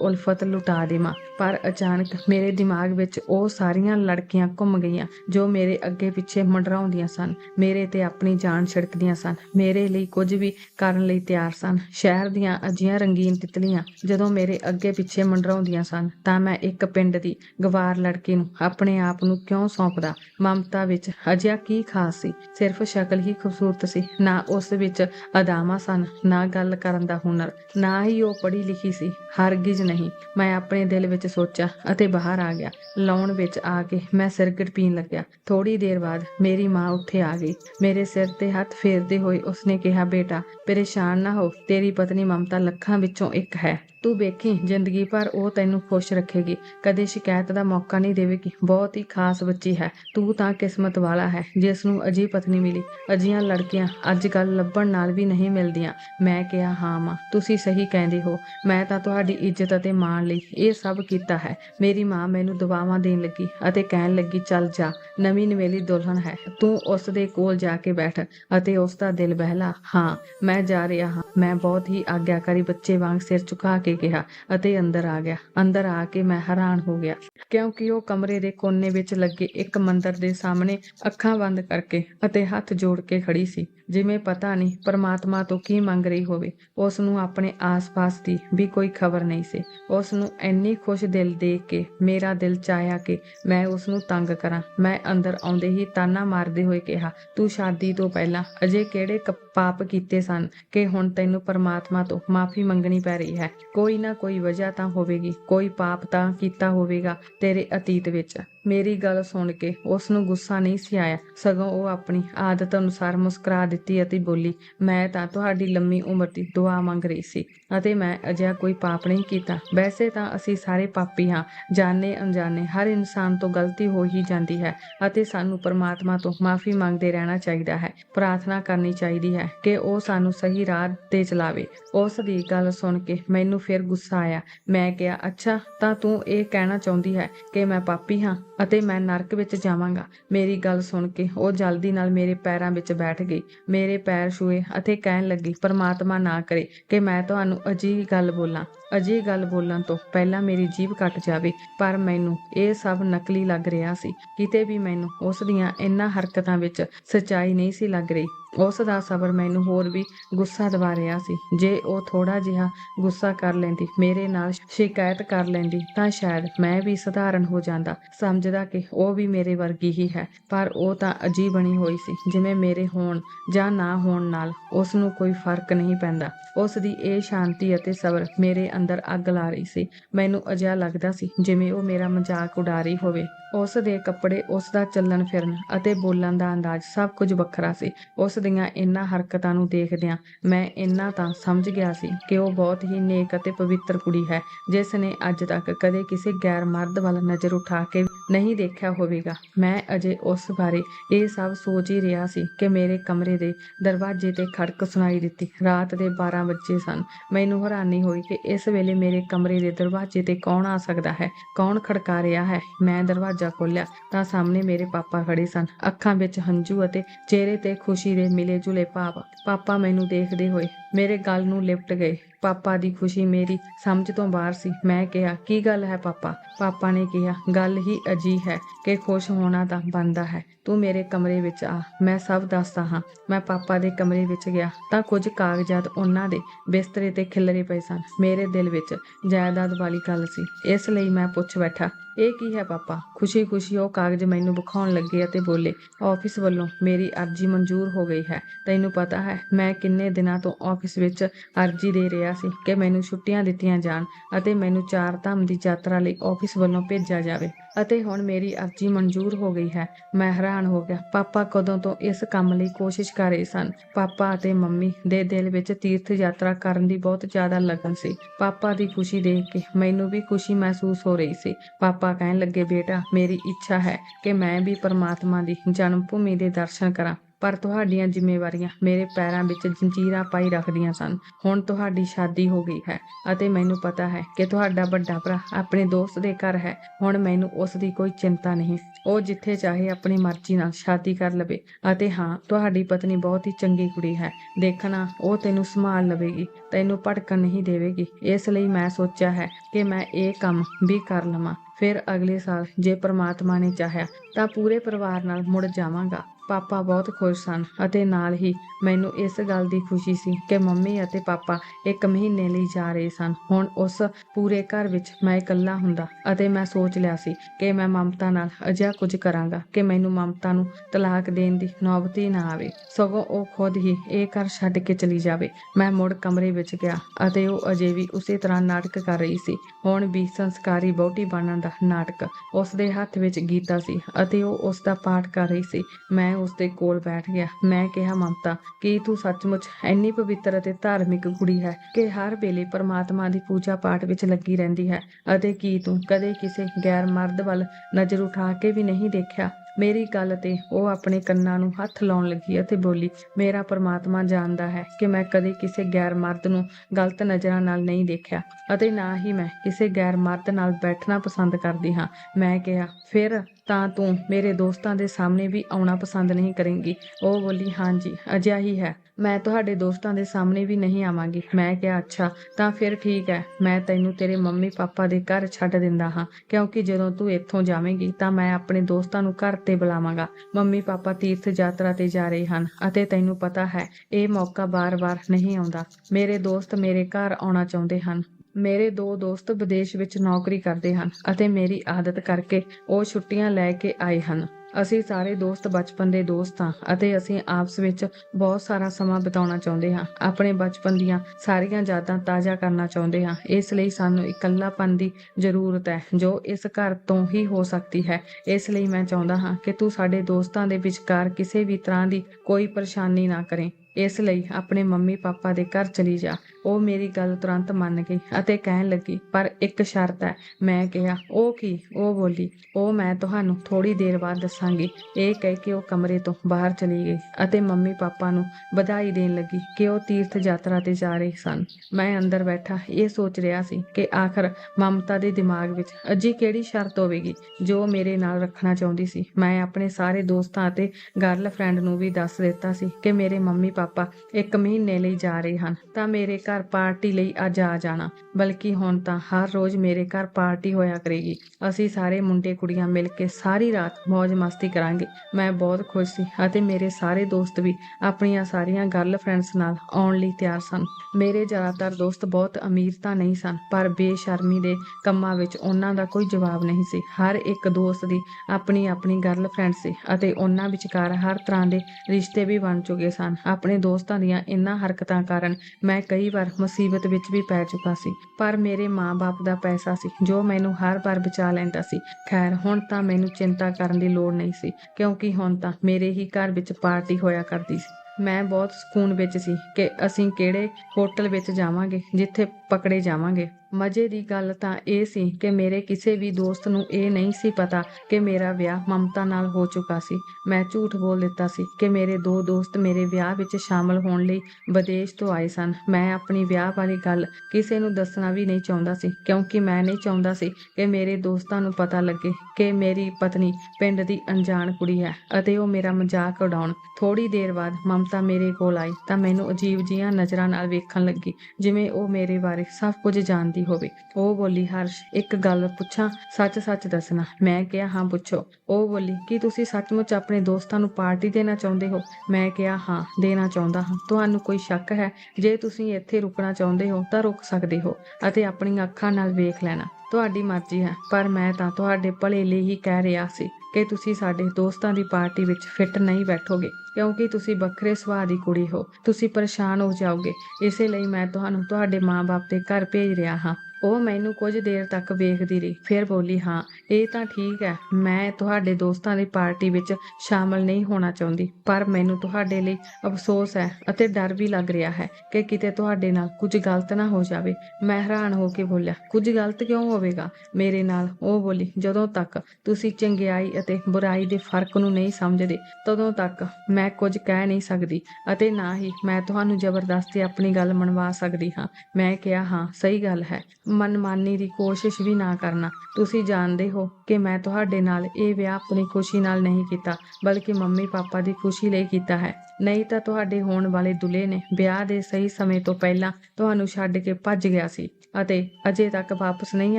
ਉਲਫਤ ਲੁਟਾ ਦੇਵਾਂ। ਪਰ ਅਚਾਨਕ ਮੇਰੇ ਦਿਮਾਗ ਵਿੱਚ ਉਹ ਸਾਰੀਆਂ ਲੜਕੀਆਂ ਘੁੰਮ ਗਈਆਂ ਜੋ ਮੇਰੇ ਅੱਗੇ ਪਿੱਛੇ ਮੰਡਰਾਉਂਦੀਆਂ ਸਨ, ਮੇਰੇ ਤੇ ਆਪਣੀ ਜਾਨ ਛਿੜਕਦੀਆਂ ਸਨ, ਮੇਰੇ ਲਈ ਕੁਝ ਵੀ ਕਰਨ ਲਈ ਤਿਆਰ ਸਨ। ਸ਼ਹਿਰ ਦੀਆਂ ਅਜੀਆਂ ਰੰਗੀਨ ਤਿਤਲੀਆਂ ਜਦੋਂ ਮੇਰੇ ਅੱਗੇ ਪਿੱਛੇ ਮੰਡਰਾਉਂਦੀਆਂ ਸਨ ਤਾਂ ਮੈਂ ਇੱਕ ਪਿੰਡ ਦੀ ਗਵਾਰ ਲੜਕੀ ਨੂੰ ਆਪਣੇ ਆਪ ਨੂੰ ਕਿਉਂ ਸੌਂਪਦਾ? ਮਮਤਾ ਵਿੱਚ ਅਜਿਹਾ ਕੀ ਖਾਸ ਸੀ? ਸਿਰਫ ਸ਼ਕਲ ਹੀ ਖੂਬਸੂਰਤ ਸੀ। ਨਾ ਉਸ ਵਿੱਚ ਅਦਾਵਾਂ ਸਨ, ਨਾ ਗੱਲ ਕਰਨ ਦਾ ਹੁਨਰ, ਨਾ ਹੀ ਉਹ ਪੜ੍ਹੀ ਲਿਖੀ ਸੀ। ਹਰਗਿਜ਼ ਨਹੀਂ। ਮੈਂ ਆਪਣੇ ਦਿਲ ਵਿੱਚ ਸੋਚਿਆ ਅਤੇ ਬਾਹਰ ਆ ਗਿਆ। ਲਾਉਣ ਵਿੱਚ ਆ ਕੇ ਮੈਂ ਸਿਰਗਟ ਪੀਣ ਲੱਗਿਆ। ਥੋੜੀ ਦੇਰ ਬਾਅਦ ਮੇਰੀ ਮਾਂ ਉੱਥੇ ਆ ਗਈ। ਮੇਰੇ ਸਿਰ ਤੇ ਹੱਥ ਫੇਰਦੇ ਹੋਏ ਉਸਨੇ ਕਿਹਾ, ਬੇਟਾ, ਪਰੇਸ਼ਾਨ ਨਾ ਹੋ। ਤੇਰੀ ਪਤਨੀ ਮਮਤਾ ਲੱਖਾਂ ਵਿੱਚੋਂ ਇੱਕ ਹੈ। ਤੂੰ ਵੇਖੀ, ਜ਼ਿੰਦਗੀ ਭਰ ਉਹ ਤੈਨੂੰ ਖੁਸ਼ ਰੱਖੇਗੀ। ਕਦੇ ਸ਼ਿਕਾਇਤ ਦਾ ਮੌਕਾ ਨਹੀਂ ਦੇਵੇਗੀ। ਬਹੁਤ ਹੀ ਖਾਸ ਬੱਚੀ ਹੈ। ਤੂੰ ਤਾਂ ਕਿਸਮਤ ਵਾਲਾ ਹੈ, ਜਿਸ ਨੂੰ ਅਜੀ ਪਤਨੀ ਮਿਲੀ। ਅਜੀਆਂ ਲੜਕੀਆਂ ਅੱਜ ਕੱਲ ਲੱਭਣ ਨਾਲ ਵੀ ਨਹੀਂ ਮਿਲਦੀਆਂ। ਮੈਂ ਕਿਹਾ, ਹਾਂ ਮਾਂ, ਤੁਸੀਂ ਸਹੀ ਕਹਿੰਦੇ ਹੋ। ਮੈਂ ਤਾਂ ਤੁਹਾਡੀ ਇੱਜ਼ਤ ਅਤੇ ਮਾਣ ਲਈ ਇਹ ਸਭ ਕੀਤਾ ਹੈ। ਮੇਰੀ ਮਾਂ ਮੈਨੂੰ ਦੁਆਵਾਂ ਦੇਣ ਲੱਗੀ ਅਤੇ ਕਹਿਣ ਲੱਗੀ, ਚੱਲ ਜਾ, ਨਵੀਂ ਨਵੇਲੀ ਦੁਲਹਨ ਹੈ। ਤੂੰ ਉਸ ਦੇ ਕੋਲ ਜਾ ਕੇ ਬੈਠ ਅਤੇ ਉਸ ਦਾ ਦਿਲ ਬਹਿਲਾ। ਹਾਂ, ਮੈਂ ਜਾ ਰਿਹਾ ਹਾਂ। ਮੈਂ ਬਹੁਤ ਹੀ ਆਗਿਆਕਾਰੀ ਬੱਚੇ ਵਾਂਗ ਸਿਰ ਝੁਕਾ ਕੇ ਕਿਹਾ ਅਤੇ ਅੰਦਰ ਆ ਗਿਆ। ਅੰਦਰ ਆ ਕੇ ਮੈਂ ਹੈਰਾਨ ਹੋ ਗਿਆ, ਕਿਉਂਕਿ ਉਹ ਕਮਰੇ ਦੇ ਕੋਨੇ ਵਿੱਚ ਲੱਗੇ ਇੱਕ ਮੰਦਰ ਦੇ ਸਾਹਮਣੇ ਅੱਖਾਂ ਬੰਦ ਕਰਕੇ ਅਤੇ ਹੱਥ ਜੋੜ ਕੇ ਖੜੀ ਸੀ। ਜਿਵੇਂ ਪਤਾ ਨਹੀਂ ਪਰਮਾਤਮਾ ਤੋਂ ਕੀ ਮੰਗ ਰਹੀ ਹੋਵੇ ਉਸ ਨੂੰ ਆਪਣੇ ਆਸ-ਪਾਸ ਦੀ ਵੀ ਕੋਈ ਖਬਰ ਨਹੀਂ ਸੀ। ਉਸ ਨੂੰ ਇੰਨੀ ਖੁਸ਼ ਦਿਲ ਦੇਖ ਕੇ, ਮੇਰਾ ਦਿਲ ਚਾਹਿਆ ਕਿ ਮੈਂ ਉਸ ਨੂੰ ਤੰਗ ਕਰਾਂ। ਮੈਂ ਅੰਦਰ ਆਉਂਦੇ ਹੀ ਤਾਨਾ ਮਾਰਦੇ ਹੋਏ ਕਿਹਾ, ਤੂੰ ਸ਼ਾਦੀ ਤੋਂ ਪਹਿਲਾਂ ਅਜੇ ਕਿਹੜੇ ਪਾਪ ਕੀਤੇ ਸਨ ਕਿ ਹੁਣ ਤੈਨੂੰ ਪਰਮਾਤਮਾ ਤੋਂ ਮਾਫੀ ਮੰਗਣੀ ਪੈ ਰਹੀ ਹੈ? ਕੋਈ ਨਾ ਕੋਈ ਵਜ੍ਹਾ ਤਾਂ ਹੋਵੇਗੀ ਕੋਈ ਪਾਪ ਤਾਂ ਕੀਤਾ ਹੋਵੇਗਾ ਤੇਰੇ ਅਤੀਤ ਵਿੱਚ। ਮੇਰੀ ਗੱਲ ਸੁਣ ਕੇ ਉਸ ਨੂੰ ਗੁੱਸਾ ਨਹੀਂ ਸੀ ਆਇਆ। ਸਗੋਂ ਉਹ ਆਪਣੀ ਆਦਤ ਅਨੁਸਾਰ ਮੁਸਕਰਾ ਦਿੱਤੀ ਅਤੇ ਬੋਲੀ, ਮੈਂ ਤਾਂ ਤੁਹਾਡੀ ਲੰਮੀ ਉਮਰ ਦੀ ਦੁਆ ਮੰਗ ਰਹੀ ਸੀ ਅਤੇ ਮੈਂ ਅਜਿਹਾ ਕੋਈ ਪਾਪ ਨਹੀਂ ਕੀਤਾ। ਵੈਸੇ ਤਾਂ ਅਸੀਂ ਸਾਰੇ ਪਾਪੀ ਹਾਂ। ਜਾਣੇ ਅਣਜਾਣੇ ਹਰ ਇਨਸਾਨ ਤੋਂ ਗਲਤੀ ਹੋ ਹੀ ਜਾਂਦੀ ਹੈ ਅਤੇ ਸਾਨੂੰ ਪਰਮਾਤਮਾ ਤੋਂ ਮਾਫੀ ਮੰਗਦੇ ਰਹਿਣਾ ਚਾਹੀਦਾ ਹੈ। ਪ੍ਰਾਰਥਨਾ ਕਰਨੀ ਚਾਹੀਦੀ ਹੈ ਕਿ ਉਹ ਸਾਨੂੰ ਸਹੀ ਰਾਹ ਤੇ ਚਲਾਵੇ। ਉਸ ਦੀ ਗੱਲ ਸੁਣ ਕੇ ਮੈਨੂੰ ਫਿਰ ਗੁੱਸਾ ਆਇਆ। ਮੈਂ ਕਿਹਾ, ਅੱਛਾ, ਤਾਂ ਤੂੰ ਇਹ ਕਹਿਣਾ ਚਾਹੁੰਦੀ ਹੈ ਕਿ ਮੈਂ ਪਾਪੀ ਹਾਂ? ਅਤੇ ਮੈਂ ਨਰਕ ਵਿੱਚ ਜਾਵਾਂਗਾ। ਮੇਰੀ ਗੱਲ ਸੁਣ ਕੇ ਉਹ ਜਲਦੀ ਨਾਲ ਮੇਰੇ ਪੈਰਾਂ ਵਿੱਚ ਬੈਠ ਗਈ। ਮੇਰੇ ਪੈਰ ਛੂਏ ਅਤੇ ਕਹਿਣ ਲੱਗੀ, ਪਰਮਾਤਮਾ ਨਾ ਕਰੇ ਕਿ ਮੈਂ ਤੁਹਾਨੂੰ ਅਜਿਹੀ ਗੱਲ ਬੋਲਾਂ। ਅਜਿਹੀ ਗੱਲ ਬੋਲਣ ਤੋਂ ਪਹਿਲਾਂ ਮੇਰੀ ਜੀਭ ਕੱਟ ਜਾਵੇ। ਪਰ ਮੈਨੂੰ ਇਹ ਸਭ ਨਕਲੀ ਲੱਗ ਰਿਹਾ ਸੀ। ਕਿਤੇ ਵੀ ਮੈਨੂੰ ਉਸ ਦੀਆਂ ਇਨ੍ਹਾਂ ਹਰਕਤਾਂ ਵਿੱਚ ਸੱਚਾਈ ਨਹੀਂ ਸੀ ਲੱਗ ਰਹੀ। ਉਸ ਦਾ ਸਬਰ ਮੈਨੂੰ ਹੋਰ ਵੀ ਗੁੱਸਾ ਦਿਵਾ ਰਿਹਾ ਸੀ। ਜੇ ਉਹ ਥੋੜਾ ਜਿਹਾ ਗੁੱਸਾ ਕਰ ਲੈਂਦੀ, ਮੇਰੇ ਨਾਲ ਸ਼ਿਕਾਇਤ ਕਰ ਲੈਂਦੀ, ਤਾਂ ਸ਼ਾਇਦ ਮੈਂ ਵੀ ਸਧਾਰਨ ਹੋ ਜਾਂਦਾ। ਸਮਝਦਾ ਕਿ ਉਹ ਵੀ ਮੇਰੇ ਵਰਗੀ ਹੀ ਹੈ, ਪਰ ਉਹ ਤਾਂ ਅਜੀਬ ਬਣੀ ਹੋਈ ਸੀ, ਜਿਵੇਂ ਮੇਰੇ ਹੋਣ ਜਾਂ ਨਾ ਹੋਣ ਨਾਲ ਉਸ ਨੂੰ ਕੋਈ ਫ਼ਰਕ ਨਹੀਂ ਪੈਂਦਾ। ਉਸ ਦੀ ਇਹ ਸ਼ਾਂਤੀ ਅਤੇ ਸਬਰ ਮੇਰੇ ਅੰਦਰ ਅੱਗ ਲਾ ਰਹੀ ਸੀ। ਮੈਨੂੰ ਅਜਿਹਾ ਲੱਗਦਾ ਸੀ ਜਿਵੇਂ ਉਹ ਮੇਰਾ ਮਜ਼ਾਕ ਉਡਾ ਰਹੀ ਹੋਵੇ। ਉਸ ਦੇ ਕੱਪੜੇ ਉਸ ਦਾ ਚੱਲਣ ਫਿਰਨ ਅਤੇ ਬੋਲਣ ਦਾ ਅੰਦਾਜ਼ ਸਭ ਕੁਝ ਵੱਖਰਾ ਸੀ। ਉਸ ਦੀਆਂ ਇਨ੍ਹਾਂ ਹਰਕਤਾਂ ਨੂੰ ਦੇਖਦਿਆਂ ਮੈਂ ਇੰਨਾ ਤਾਂ ਸਮਝ ਗਿਆ ਸੀ ਕਿ ਉਹ ਬਹੁਤ ਹੀ ਨੇਕ ਅਤੇ ਪਵਿੱਤਰ ਕੁੜੀ ਹੈ, ਜਿਸ ਨੇ ਅੱਜ ਤੱਕ ਕਦੇ ਕਿਸੇ ਗੈਰ ਮਰਦ ਵੱਲ ਨਜ਼ਰ ਉਠਾ ਕੇ ਨਹੀਂ ਦੇਖਿਆ ਹੋਵੇਗਾ। ਮੈਂ ਅਜੇ ਉਸ ਬਾਰੇ ਇਹ ਸਭ ਸੋਚ ਹੀ ਰਿਹਾ ਸੀ ਕਿ ਮੇਰੇ ਕਮਰੇ ਦੇ ਦਰਵਾਜ਼ੇ ਤੇ ਖੜਕ ਸੁਣਾਈ ਦਿੱਤੀ। ਰਾਤ ਦੇ 12 ਵਜੇ ਸਨ। ਮੈਨੂੰ ਹੈਰਾਨੀ ਹੋਈ ਕਿ ਇਸ ਵੇਲੇ ਮੇਰੇ ਕਮਰੇ ਦੇ ਦਰਵਾਜ਼ੇ ਤੇ ਕੌਣ ਆ ਸਕਦਾ ਹੈ? ਕੌਣ ਖੜਕਾ ਰਿਹਾ ਹੈ? ਮੈਂ ਦਰਵਾਜ਼ਾ ਖੋਲ੍ਹਿਆ ਤਾਂ ਸਾਹਮਣੇ ਮੇਰੇ ਪਾਪਾ ਖੜੇ ਸਨ। ਅੱਖਾਂ ਵਿੱਚ ਹੰਝੂ ਅਤੇ ਚਿਹਰੇ ਤੇ ਖੁਸ਼ੀ ਦੇ ਮਿਲੇ ਜੁਲੇ ਭਾਵ। ਪਾਪਾ ਮੈਨੂੰ ਦੇਖਦੇ ਹੋਏ ਮੇਰੇ ਗਲ ਨੂੰ ਲਿਪਟ ਗਏ। ਪਾਪਾ ਦੀ ਖੁਸ਼ੀ ਮੇਰੀ ਸਮਝ ਤੋਂ ਬਾਹਰ ਸੀ। ਮੈਂ ਕਿਹਾ, ਕੀ ਗੱਲ ਹੈ ਪਾਪਾ? ਪਾਪਾ ਨੇ ਕਿਹਾ, ਗੱਲ ਹੀ ਅਜੀ ਹੈ ਕਿ ਖੁਸ਼ ਹੋਣਾ ਤਾਂ ਬਣਦਾ ਹੈ। ਤੂੰ ਮੇਰੇ ਕਮਰੇ ਵਿੱਚ ਆ, ਮੈਂ ਸਭ ਦੱਸਦਾ ਹਾਂ। ਮੈਂ ਪਾਪਾ ਦੇ ਕਮਰੇ ਵਿੱਚ ਗਿਆ, ਤਾਂ ਕੁਝ ਕਾਗਜ਼ਾਤ ਉਹਨਾਂ ਦੇ ਬਿਸਤਰੇ ਤੇ ਖਿਲਰੇ ਪਏ ਸਨ। ਮੇਰੇ ਦਿਲ ਵਿੱਚ ਜਾਇਦਾਦ ਵਾਲੀ ਗੱਲ ਸੀ। ਇਸ ਲਈ ਮੈਂ ਪੁੱਛ ਬੈਠਾ ਇਹ ਕੀ ਹੈ ਪਾਪਾ? ਖੁਸ਼ੀ-ਖੁਸ਼ੀ ਉਹ ਕਾਗਜ਼ ਮੈਨੂੰ ਵਿਖਾਉਣ ਲੱਗੇ ਅਤੇ ਬੋਲੇ, ਆਫਿਸ ਵੱਲੋਂ ਮੇਰੀ ਅਰਜ਼ੀ ਮਨਜ਼ੂਰ ਹੋ ਗਈ ਹੈ। ਤੈਨੂੰ ਪਤਾ ਹੈ, ਮੈਂ ਕਿੰਨੇ ਦਿਨਾਂ ਤੋਂ ਆਫਿਸ ਵਿੱਚ ਅਰਜ਼ੀ ਦੇ ਰਿਹਾ ਸੀ ਕਿ ਮੈਨੂੰ ਛੁੱਟੀਆਂ ਦਿੱਤੀਆਂ ਜਾਣ ਅਤੇ ਮੈਨੂੰ ਚਾਰ ਧਾਮ ਦੀ ਯਾਤਰਾ ਲਈ ਆਫਿਸ ਵੱਲੋਂ ਭੇਜਿਆ ਜਾਵੇ। ਅਤੇ ਹੁਣ ਮੇਰੀ ਅਰਜ਼ੀ ਮਨਜ਼ੂਰ ਹੋ ਗਈ ਹੈ। ਮੈਂ ਹੈਰਾਨ ਹੋ ਗਿਆ। ਪਾਪਾ ਕਦੋਂ ਤੋਂ ਇਸ ਕੰਮ ਲਈ ਕੋਸ਼ਿਸ਼ ਕਰ ਰਹੇ ਸਨ। ਪਾਪਾ ਅਤੇ ਮੰਮੀ ਦੇ ਦਿਲ ਵਿੱਚ ਤੀਰਥ ਯਾਤਰਾ ਕਰਨ ਦੀ ਬਹੁਤ ਜ਼ਿਆਦਾ ਲਗਨ ਸੀ। ਪਾਪਾ ਦੀ ਖੁਸ਼ੀ ਦੇਖ ਕੇ ਮੈਨੂੰ ਵੀ ਖੁਸ਼ੀ ਮਹਿਸੂਸ ਹੋ ਰਹੀ ਸੀ। ਪਾਪਾ ਕਹਿਣ ਲੱਗੇ, ਬੇਟਾ, ਮੇਰੀ ਇੱਛਾ ਹੈ ਕਿ ਮੈਂ ਵੀ ਪਰਮਾਤਮਾ ਦੀ ਜਨਮ ਭੂਮੀ ਦੇ ਦਰਸ਼ਨ ਕਰਾਂ। ਪਰ ਤੁਹਾਡੀਆਂ ਜ਼ਿੰਮੇਵਾਰੀਆਂ ਮੇਰੇ ਪੈਰਾਂ ਵਿੱਚ ਜੰਜੀਰਾਂ ਪਾਈ ਰੱਖਦੀਆਂ ਸਨ। ਹੁਣ ਤੁਹਾਡੀ ਸ਼ਾਦੀ ਹੋ ਗਈ ਹੈ ਅਤੇ ਮੈਨੂੰ ਪਤਾ ਹੈ ਕਿ ਤੁਹਾਡਾ ਵੱਡਾ ਭਰਾ ਆਪਣੇ ਦੋਸਤ ਦੇ ਘਰ ਹੈ। ਹੁਣ ਮੈਨੂੰ ਉਸ ਦੀ ਕੋਈ ਚਿੰਤਾ ਨਹੀਂ। ਉਹ ਜਿੱਥੇ ਚਾਹੇ ਆਪਣੀ ਮਰਜ਼ੀ ਨਾਲ ਸ਼ਾਦੀ ਕਰ ਲਵੇ ਅਤੇ ਹਾਂ, ਤੁਹਾਡੀ ਪਤਨੀ ਬਹੁਤ ਹੀ ਚੰਗੀ ਕੁੜੀ ਹੈ। ਦੇਖਣਾ, ਉਹ ਤੈਨੂੰ ਸੰਭਾਲ ਲਵੇਗੀ, ਤੈਨੂੰ ਭਟਕਣ ਨਹੀਂ ਦੇਵੇਗੀ। ਇਸ ਲਈ ਮੈਂ ਸੋਚਿਆ ਹੈ ਕਿ ਮੈਂ ਇਹ ਕੰਮ ਵੀ ਕਰ ਲਵਾਂ। ਫਿਰ ਅਗਲੇ ਸਾਲ ਜੇ ਪ੍ਰਮਾਤਮਾ ਨੇ ਚਾਹਿਆ ਤਾਂ ਪੂਰੇ ਪਰਿਵਾਰ ਨਾਲ ਮੁੜ ਜਾਵਾਂਗਾ। ਪਾਪਾ ਬਹੁਤ ਖੁਸ਼ ਸਨ ਅਤੇ ਨਾਲ ਹੀ ਮੈਨੂੰ ਇਸ ਗੱਲ ਦੀ ਖੁਸ਼ੀ ਸੀ ਕਿ ਮੰਮੀ ਅਤੇ ਪਾਪਾ ਇੱਕ ਮਹੀਨੇ ਲਈ ਜਾ ਰਹੇ ਸਨ। ਹੁਣ ਉਸ ਪੂਰੇ ਘਰ ਵਿੱਚ ਮੈਂ ਇਕੱਲਾ ਹੁੰਦਾ ਅਤੇ ਮੈਂ ਸੋਚ ਲਿਆ ਸੀ ਕਿ ਮੈਂ ਮਮਤਾ ਨਾਲ ਅਜਿਹਾ ਕੁਝ ਕਰਾਂਗਾ ਕਿ ਮੈਨੂੰ ਮਮਤਾ ਨੂੰ ਤਲਾਕ ਦੇਣ ਦੀ ਨੌਬਤ ਹੀ ਨਾ ਆਵੇ। ਸਗੋਂ ਉਹ ਖੁਦ ਹੀ ਇਹ ਘਰ ਛੱਡ ਕੇ ਚਲੀ ਜਾਵੇ। ਮੈਂ ਮੁੜ ਕਮਰੇ ਵਿੱਚ ਗਿਆ ਅਤੇ ਉਹ ਅਜੇ ਵੀ ਉਸੇ ਤਰ੍ਹਾਂ ਨਾਟਕ ਕਰ ਰਹੀ ਸੀ। ਹੁਣ ਵੀ ਸੰਸਕਾਰੀ ਬਹੁਤੀ ਬਣਨ ਦਾ ਨਾਟਕ ਉਸ ਦੇ ਹੱਥ ਵਿੱਚ ਗੀਤਾ ਸੀ ਅਤੇ ਉਹ ਉਸ ਦਾ ਪਾਠ ਕਰ ਰਹੀ ਸੀ। ਮੈਂ ਉਸ ਕੋਲ ਬੈਠ ਗਿਆ। ਮੈਂ ਕਿਹਾ, ਮਮਤਾ, ਕੀ ਤੂੰ ਸੱਚਮੁੱਚ ਇੰਨੀ ਪਵਿੱਤਰ ਅਤੇ ਧਾਰਮਿਕ ਕੁੜੀ ਹੈ ਕਿ ਹਰ ਵੇਲੇ ਪਰਮਾਤਮਾ ਦੀ ਪੂਜਾ ਪਾਠ ਵਿੱਚ ਲੱਗੀ ਰਹਿੰਦੀ ਹੈ? ਅਤੇ ਕੀ ਤੂੰ ਕਦੇ ਕਿਸੇ ਗੈਰ ਮਰਦ ਵੱਲ ਨਜ਼ਰ ਉਠਾ ਕੇ ਵੀ ਨਹੀਂ ਦੇਖਿਆ? ਮੇਰੀ ਗੱਲ ਤੇ ਉਹ ਆਪਣੇ ਕੰਨਾਂ ਨੂੰ ਹੱਥ ਲਾਉਣ ਲੱਗੀ ਅਤੇ ਬੋਲੀ, ਮੇਰਾ ਪਰਮਾਤਮਾ ਜਾਣਦਾ ਹੈ ਕਿ ਮੈਂ ਕਦੇ ਕਿਸੇ ਗੈਰ ਮਰਦ ਨੂੰ ਗਲਤ ਨਜ਼ਰਾਂ ਨਾਲ ਨਹੀਂ ਦੇਖਿਆ ਅਤੇ ਨਾ ਹੀ ਮੈਂ ਕਿਸੇ ਗੈਰ ਮਰਦ ਨਾਲ ਬੈਠਣਾ ਪਸੰਦ ਕਰਦੀ ਹਾਂ। ਮੈਂ ਕਿਹਾ, ਫਿਰ ਤਾਂ ਤੂੰ ਮੇਰੇ ਦੋਸਤਾਂ ਦੇ ਸਾਹਮਣੇ ਵੀ ਆਉਣਾ ਪਸੰਦ ਨਹੀਂ ਕਰੇਂਗੀ। ਉਹ ਬੋਲੀ, ਹਾਂਜੀ, ਅਜਿਹਾ ਹੀ ਹੈ। ਮੈਂ ਤੁਹਾਡੇ ਦੋਸਤਾਂ ਦੇ ਸਾਹਮਣੇ ਵੀ ਨਹੀਂ ਆਵਾਂਗੀ। ਮੈਂ ਕਿਹਾ, ਅੱਛਾ, ਤਾਂ ਫਿਰ ਠੀਕ ਹੈ। ਮੈਂ ਤੈਨੂੰ ਤੇਰੇ ਮੰਮੀ ਪਾਪਾ ਦੇ ਘਰ ਛੱਡ ਦਿੰਦਾ ਹਾਂ। ਕਿਉਂਕਿ ਜਦੋਂ ਤੂੰ ਇੱਥੋਂ ਜਾਵੇਂਗੀ, ਤਾਂ ਮੈਂ ਆਪਣੇ ਦੋਸਤਾਂ ਨੂੰ ਘਰ ਤੇ ਬੁਲਾਵਾਂਗਾ। ਮੰਮੀ ਪਾਪਾ ਤੀਰਥ ਯਾਤਰਾ ਤੇ ਜਾ ਰਹੇ ਹਨ ਅਤੇ ਤੈਨੂੰ ਪਤਾ ਹੈ, ਇਹ ਮੌਕਾ ਬਾਰ-ਬਾਰ ਨਹੀਂ ਆਉਂਦਾ। ਮੇਰੇ ਦੋਸਤ ਮੇਰੇ ਘਰ ਆਉਣਾ ਚਾਹੁੰਦੇ ਹਨ। ਮੇਰੇ ਦੋ ਦੋਸਤ ਵਿਦੇਸ਼ ਵਿੱਚ ਨੌਕਰੀ ਕਰਦੇ ਹਨ ਅਤੇ ਮੇਰੀ ਆਦਤ ਕਰਕੇ ਉਹ ਛੁੱਟੀਆਂ ਲੈ ਕੇ ਆਏ ਹਨ। ਅਸੀਂ ਸਾਰੇ ਦੋਸਤ ਬਚਪਨ ਦੇ ਦੋਸਤ ਹਾਂ ਅਤੇ ਅਸੀਂ ਆਪਸ ਵਿੱਚ ਬਹੁਤ ਸਾਰਾ ਸਮਾਂ ਬਿਤਾਉਣਾ ਚਾਹੁੰਦੇ ਹਾਂ। ਆਪਣੇ ਬਚਪਨ ਦੀਆਂ ਸਾਰੀਆਂ ਯਾਦਾਂ ਤਾਜ਼ਾ ਕਰਨਾ ਚਾਹੁੰਦੇ ਹਾਂ। ਇਸ ਲਈ ਸਾਨੂੰ ਇਕੱਲਾਪਨ ਦੀ ਜ਼ਰੂਰਤ ਹੈ, ਜੋ ਇਸ ਘਰ ਤੋਂ ਹੀ ਹੋ ਸਕਦੀ ਹੈ। ਇਸ ਲਈ ਮੈਂ ਚਾਹੁੰਦਾ ਹਾਂ ਕਿ ਤੂੰ ਸਾਡੇ ਦੋਸਤਾਂ ਦੇ ਵਿਚਕਾਰ ਕਿਸੇ ਵੀ ਤਰ੍ਹਾਂ ਦੀ ਕੋਈ ਪਰੇਸ਼ਾਨੀ ਨਾ ਕਰੇ। ਇਸ ਲਈ ਆਪਣੇ ਮੰਮੀ ਪਾਪਾ ਦੇ ਘਰ ਚਲੀ ਜਾ। ਉਹ ਮੇਰੀ ਗੱਲ ਤੁਰੰਤ ਮੰਨ ਗਈ ਅਤੇ ਕਹਿਣ ਲੱਗੀ, ਪਰ ਇੱਕ ਸ਼ਰਤ ਹੈ। ਮੈਂ ਕਿਹਾ, ਉਹ ਕੀ? ਉਹ ਬੋਲੀ, ਉਹ ਮੈਂ ਤੁਹਾਨੂੰ ਥੋੜੀ ਦੇਰ ਬਾਅਦ ਦੱਸਾਂਗੀ। ਇਹ ਕਹਿ ਕੇ ਉਹ ਕਮਰੇ ਤੋਂ ਬਾਹਰ ਚਲੀ ਗਈ ਅਤੇ ਮੰਮੀ ਪਾਪਾ ਨੂੰ ਵਧਾਈ ਦੇਣ ਲੱਗੀ ਕਿ ਉਹ ਤੀਰਥ ਯਾਤਰਾ ਤੇ ਜਾ ਰਹੇ ਸਨ। ਮੈਂ ਅੰਦਰ ਬੈਠਾ, ਇਹ ਸੋਚ ਰਿਹਾ ਸੀ ਕਿ ਆਖਰ ਮਮਤਾ ਦੇ ਦਿਮਾਗ ਵਿੱਚ ਅਜੀ ਕਿਹੜੀ ਸ਼ਰਤ ਹੋਵੇਗੀ ਜੋ ਮੇਰੇ ਨਾਲ ਰੱਖਣਾ ਚਾਹੁੰਦੀ ਸੀ। ਮੈਂ ਆਪਣੇ ਸਾਰੇ ਦੋਸਤਾਂ ਅਤੇ ਗਰਲਫ੍ਰੈਂਡ ਨੂੰ ਵੀ ਦੱਸ ਦਿੱਤਾ ਸੀ ਕਿ ਮੇਰੇ ਮੰਮੀ ਪਾਪਾ ਪਾਪਾ ਇੱਕ ਮਹੀਨੇ ਲਈ ਜਾ ਰਹੇ ਹਨ, ਤਾਂ ਮੇਰੇ ਘਰ ਪਾਰਟੀ ਲਈ ਅੱਜ ਆ ਜਾਣਾ। ਬਲਕਿ ਹੁਣ ਤਾਂ ਹਰ ਰੋਜ਼ ਮੇਰੇ ਘਰ ਪਾਰਟੀ ਹੋਇਆ ਕਰੇਗੀ। ਅਸੀਂ ਸਾਰੇ ਮੁੰਡੇ ਕੁੜੀਆਂ ਮਿਲ ਕੇ ਸਾਰੀ ਰਾਤ ਮौज ਮਸਤੀ ਕਰਾਂਗੇ। ਮੈਂ ਬਹੁਤ ਖੁਸ਼ ਸੀ ਅਤੇ ਮੇਰੇ ਸਾਰੇ ਦੋਸਤ ਵੀ ਆਪਣੀਆਂ ਸਾਰੀਆਂ ਗਰਲਫ੍ਰੈਂਡਸ ਨਾਲ ਆਉਣ ਲਈ ਤਿਆਰ ਸਨ। ਮੇਰੇ ਜ਼ਿਆਦਾਤਰ ਦੋਸਤ ਬਹੁਤ ਅਮੀਰ ਤਾਂ ਨਹੀਂ ਸਨ, ਪਰ ਬੇਸ਼ਰਮੀ ਦੇ ਕੰਮਾਂ ਵਿੱਚ ਉਹਨਾਂ ਦਾ ਕੋਈ ਜਵਾਬ ਨਹੀਂ ਸੀ। ਹਰ ਇੱਕ ਦੋਸਤ ਦੀ ਆਪਣੀ ਆਪਣੀ ਗਰਲਫ੍ਰੈਂਡ ਸੀ ਅਤੇ ਉਹਨਾਂ ਵਿਚਕਾਰ ਹਰ ਤਰ੍ਹਾਂ ਦੇ ਰਿਸ਼ਤੇ ਵੀ ਬਣ ਚੁੱਕੇ ਸਨ। ਆਪਣੇ ਦੋਸਤਾਂ ਦੀਆਂ ਇਨ੍ਹਾਂ ਹਰਕਤਾਂ ਕਾਰਨ ਮੈਂ ਕਈ ਵਾਰ ਮੁਸੀਬਤ ਵਿੱਚ ਵੀ ਪੈ ਚੁੱਕਾ ਸੀ। ਪਰ ਮੇਰੇ ਮਾਂ-ਬਾਪ ਦਾ ਪੈਸਾ ਸੀ, ਜੋ ਮੈਨੂੰ ਹਰ ਵਾਰ ਬਚਾ ਲੈਂਦਾ ਸੀ। ਖੈਰ, ਹੁਣ ਤਾਂ ਮੈਨੂੰ ਚਿੰਤਾ ਕਰਨ ਦੀ ਲੋੜ ਨਹੀਂ ਸੀ, ਕਿਉਂਕਿ ਹੁਣ ਤਾਂ ਮੇਰੇ ਹੀ ਘਰ ਵਿੱਚ ਪਾਰਟੀ ਹੋਇਆ ਕਰਦੀ ਸੀ। ਮੈਂ ਬਹੁਤ ਸਕੂਨ ਵਿੱਚ ਸੀ ਕਿ ਅਸੀਂ ਕਿਹੜੇ ਹੋਟਲ ਵਿੱਚ ਜਾਵਾਂਗੇ, ਜਿੱਥੇ ਪਕੜੇ ਜਾਵਾਂਗੇ। ਮਜ਼ੇ ਦੀ ਗੱਲ ਤਾਂ ਇਹ ਸੀ ਕਿ ਮੇਰੇ ਕਿਸੇ ਵੀ ਦੋਸਤ ਨੂੰ ਇਹ ਨਹੀਂ ਸੀ ਪਤਾ ਕਿ ਮੇਰਾ ਵਿਆਹ ਮਮਤਾ ਨਾਲ ਹੋ ਚੁੱਕਾ ਸੀ। ਮੈਂ ਝੂਠ ਬੋਲ ਦਿੱਤਾ ਸੀ ਕਿ ਮੇਰੇ ਦੋ ਦੋਸਤ ਮੇਰੇ ਵਿਆਹ ਵਿੱਚ ਸ਼ਾਮਲ ਹੋਣ ਲਈ ਵਿਦੇਸ਼ ਤੋਂ ਆਏ ਸਨ। ਮੈਂ ਆਪਣੀ ਵਿਆਹ ਵਾਲੀ ਗੱਲ ਕਿਸੇ ਨੂੰ ਦੱਸਣਾ ਵੀ ਨਹੀਂ ਚਾਹੁੰਦਾ ਸੀ, ਕਿਉਂਕਿ ਮੈਂ ਨਹੀਂ ਚਾਹੁੰਦਾ ਸੀ ਕਿ ਮੇਰੇ ਦੋਸਤਾਂ ਨੂੰ ਪਤਾ ਲੱਗੇ ਕਿ ਮੇਰੀ ਪਤਨੀ ਪਿੰਡ ਦੀ ਅਣਜਾਣ ਕੁੜੀ ਹੈ ਅਤੇ ਉਹ ਮੇਰਾ ਮਜ਼ਾਕ ਉਡਾਉਣ। ਥੋੜੀ ਦੇਰ ਬਾਅਦ ਮਮਤਾ ਮੇਰੇ ਕੋਲ ਆਈ ਤਾਂ ਮੈਨੂੰ ਅਜੀਬ ਜੀਆਂ ਨਜ਼ਰਾਂ ਨਾਲ ਵੇਖਣ ਲੱਗੀ, ਜਿਵੇਂ ਉਹ ਮੇਰੇ ਬਾਰੇ ਸਭ ਕੁਝ ਜਾਣਦੀ ਹੋਵੇ। ਉਹ ਬੋਲੀ, ਹਰਸ਼, ਇੱਕ ਗੱਲ ਪੁੱਛਾਂ, ਸੱਚ-ਸੱਚ ਦੱਸਣਾ। ਮੈਂ ਕਿਹਾ, ਹਾਂ, ਪੁੱਛੋ। ਉਹ ਬੋਲੀ, ਕੀ ਤੁਸੀਂ ਸੱਚਮੁੱਚ ਆਪਣੇ ਦੋਸਤਾਂ ਨੂੰ ਪਾਰਟੀ ਦੇਣਾ ਚਾਹੁੰਦੇ ਹੋ? ਮੈਂ ਕਿਹਾ, ਹਾਂ, ਦੇਣਾ ਚਾਹੁੰਦਾ ਹਾਂ। ਤੁਹਾਨੂੰ ਕੋਈ ਸ਼ੱਕ ਹੈ? ਜੇ ਤੁਸੀਂ ਇੱਥੇ ਰੁਕਣਾ ਚਾਹੁੰਦੇ ਹੋ, ਤਾਂ ਰੁਕ ਸਕਦੇ ਹੋ ਅਤੇ ਆਪਣੀਆਂ ਅੱਖਾਂ ਨਾਲ ਵੇਖ ਲੈਣਾ। ਤੁਹਾਡੀ ਮਰਜ਼ੀ ਹੈ, ਪਰ ਮੈਂ ਤਾਂ ਤੁਹਾਡੇ ਭਲੇ ਲਈ ਹੀ ਕਹਿ ਰਿਹਾ ਸੀ। ਕਿ ਤੁਸੀਂ ਸਾਡੇ ਦੋਸਤਾਂ ਦੀ ਪਾਰਟੀ ਵਿੱਚ ਫਿੱਟ ਨਹੀਂ ਬੈਠੋਗੇ, ਕਿਉਂਕਿ ਤੁਸੀਂ ਵੱਖਰੇ ਸੁਭਾਅ ਦੀ ਕੁੜੀ ਹੋ। ਤੁਸੀਂ ਪਰੇਸ਼ਾਨ ਹੋ ਜਾਓਗੇ। ਇਸੇ ਲਈ ਮੈਂ ਤੁਹਾਨੂੰ ਤੁਹਾਡੇ ਮਾਂ-ਬਾਪ ਦੇ ਘਰ ਭੇਜ ਰਿਹਾ ਹਾਂ। ਉਹ ਮੈਨੂੰ ਕੁਝ ਦੇਰ ਤੱਕ ਵੇਖਦੀ ਰਹੀ। ਫਿਰ ਬੋਲੀ, ਹਾਂ, ਇਹ ਤਾਂ ਠੀਕ ਹੈ। ਮੈਂ ਤੁਹਾਡੇ ਦੋਸਤਾਂ ਦੀ ਪਾਰਟੀ ਵਿੱਚ ਸ਼ਾਮਲ ਨਹੀਂ ਹੋਣਾ ਚਾਹੁੰਦੀ, ਪਰ ਮੈਨੂੰ ਤੁਹਾਡੇ ਲਈ ਅਫਸੋਸ ਹੈ ਅਤੇ ਡਰ ਵੀ ਲੱਗ ਰਿਹਾ ਹੈ ਕਿ ਕਿਤੇ ਤੁਹਾਡੇ ਨਾਲ ਕੁਝ ਗਲਤ ਨਾ ਹੋ ਜਾਵੇ। ਮੈਂ ਹੈਰਾਨ ਹੋ ਕੇ ਬੋਲਿਆ, ਕੁਝ ਗਲਤ ਕਿਉਂ ਹੋਵੇਗਾ? ਮੇਰੇ ਨਾਲ ਉਹ ਬੋਲੀ, ਜਦੋਂ ਤੱਕ ਤੁਸੀਂ ਚੰਗਿਆਈ ਅਤੇ ਬੁਰਾਈ ਦੇ ਫ਼ਰਕ ਨੂੰ ਨਹੀਂ ਸਮਝਦੇ, ਤਦੋਂ ਤੱਕ ਮੈਂ ਕੁਝ ਕਹਿ ਨਹੀਂ ਸਕਦੀ ਅਤੇ ਨਾ ਹੀ ਮੈਂ ਤੁਹਾਨੂੰ ਜ਼ਬਰਦਸਤੀ ਆਪਣੀ ਗੱਲ ਮਨਵਾ ਸਕਦੀ ਹਾਂ। ਮੈਂ ਕਿਹਾ, ਹਾਂ, ਸਹੀ ਗੱਲ ਹੈ। ਮਨਮਾਨੀ ਦੀ ਕੋਸ਼ਿਸ਼ ਵੀ ਨਾ ਕਰਨਾ। ਤੁਸੀਂ ਜਾਣਦੇ ਹੋ ਕਿ ਮੈਂ ਤੁਹਾਡੇ ਨਾਲ ਇਹ ਵਿਆਹ ਆਪਣੀ ਖੁਸ਼ੀ ਨਾਲ ਨਹੀਂ ਕੀਤਾ, ਬਲਕਿ ਮੰਮੀ ਪਾਪਾ ਦੀ ਖੁਸ਼ੀ ਲਈ ਕੀਤਾ ਹੈ। ਨਹੀਂ ਤਾਂ ਤੁਹਾਡੇ ਹੋਣ ਵਾਲੇ ਦੁल्हे ਨੇ ਵਿਆਹ ਦੇ ਸਹੀ ਸਮੇਂ ਤੋਂ ਪਹਿਲਾਂ ਤੁਹਾਨੂੰ ਛੱਡ ਕੇ ਭੱਜ ਗਿਆ ਸੀ ਅਤੇ ਅਜੇ ਤੱਕ ਵਾਪਸ ਨਹੀਂ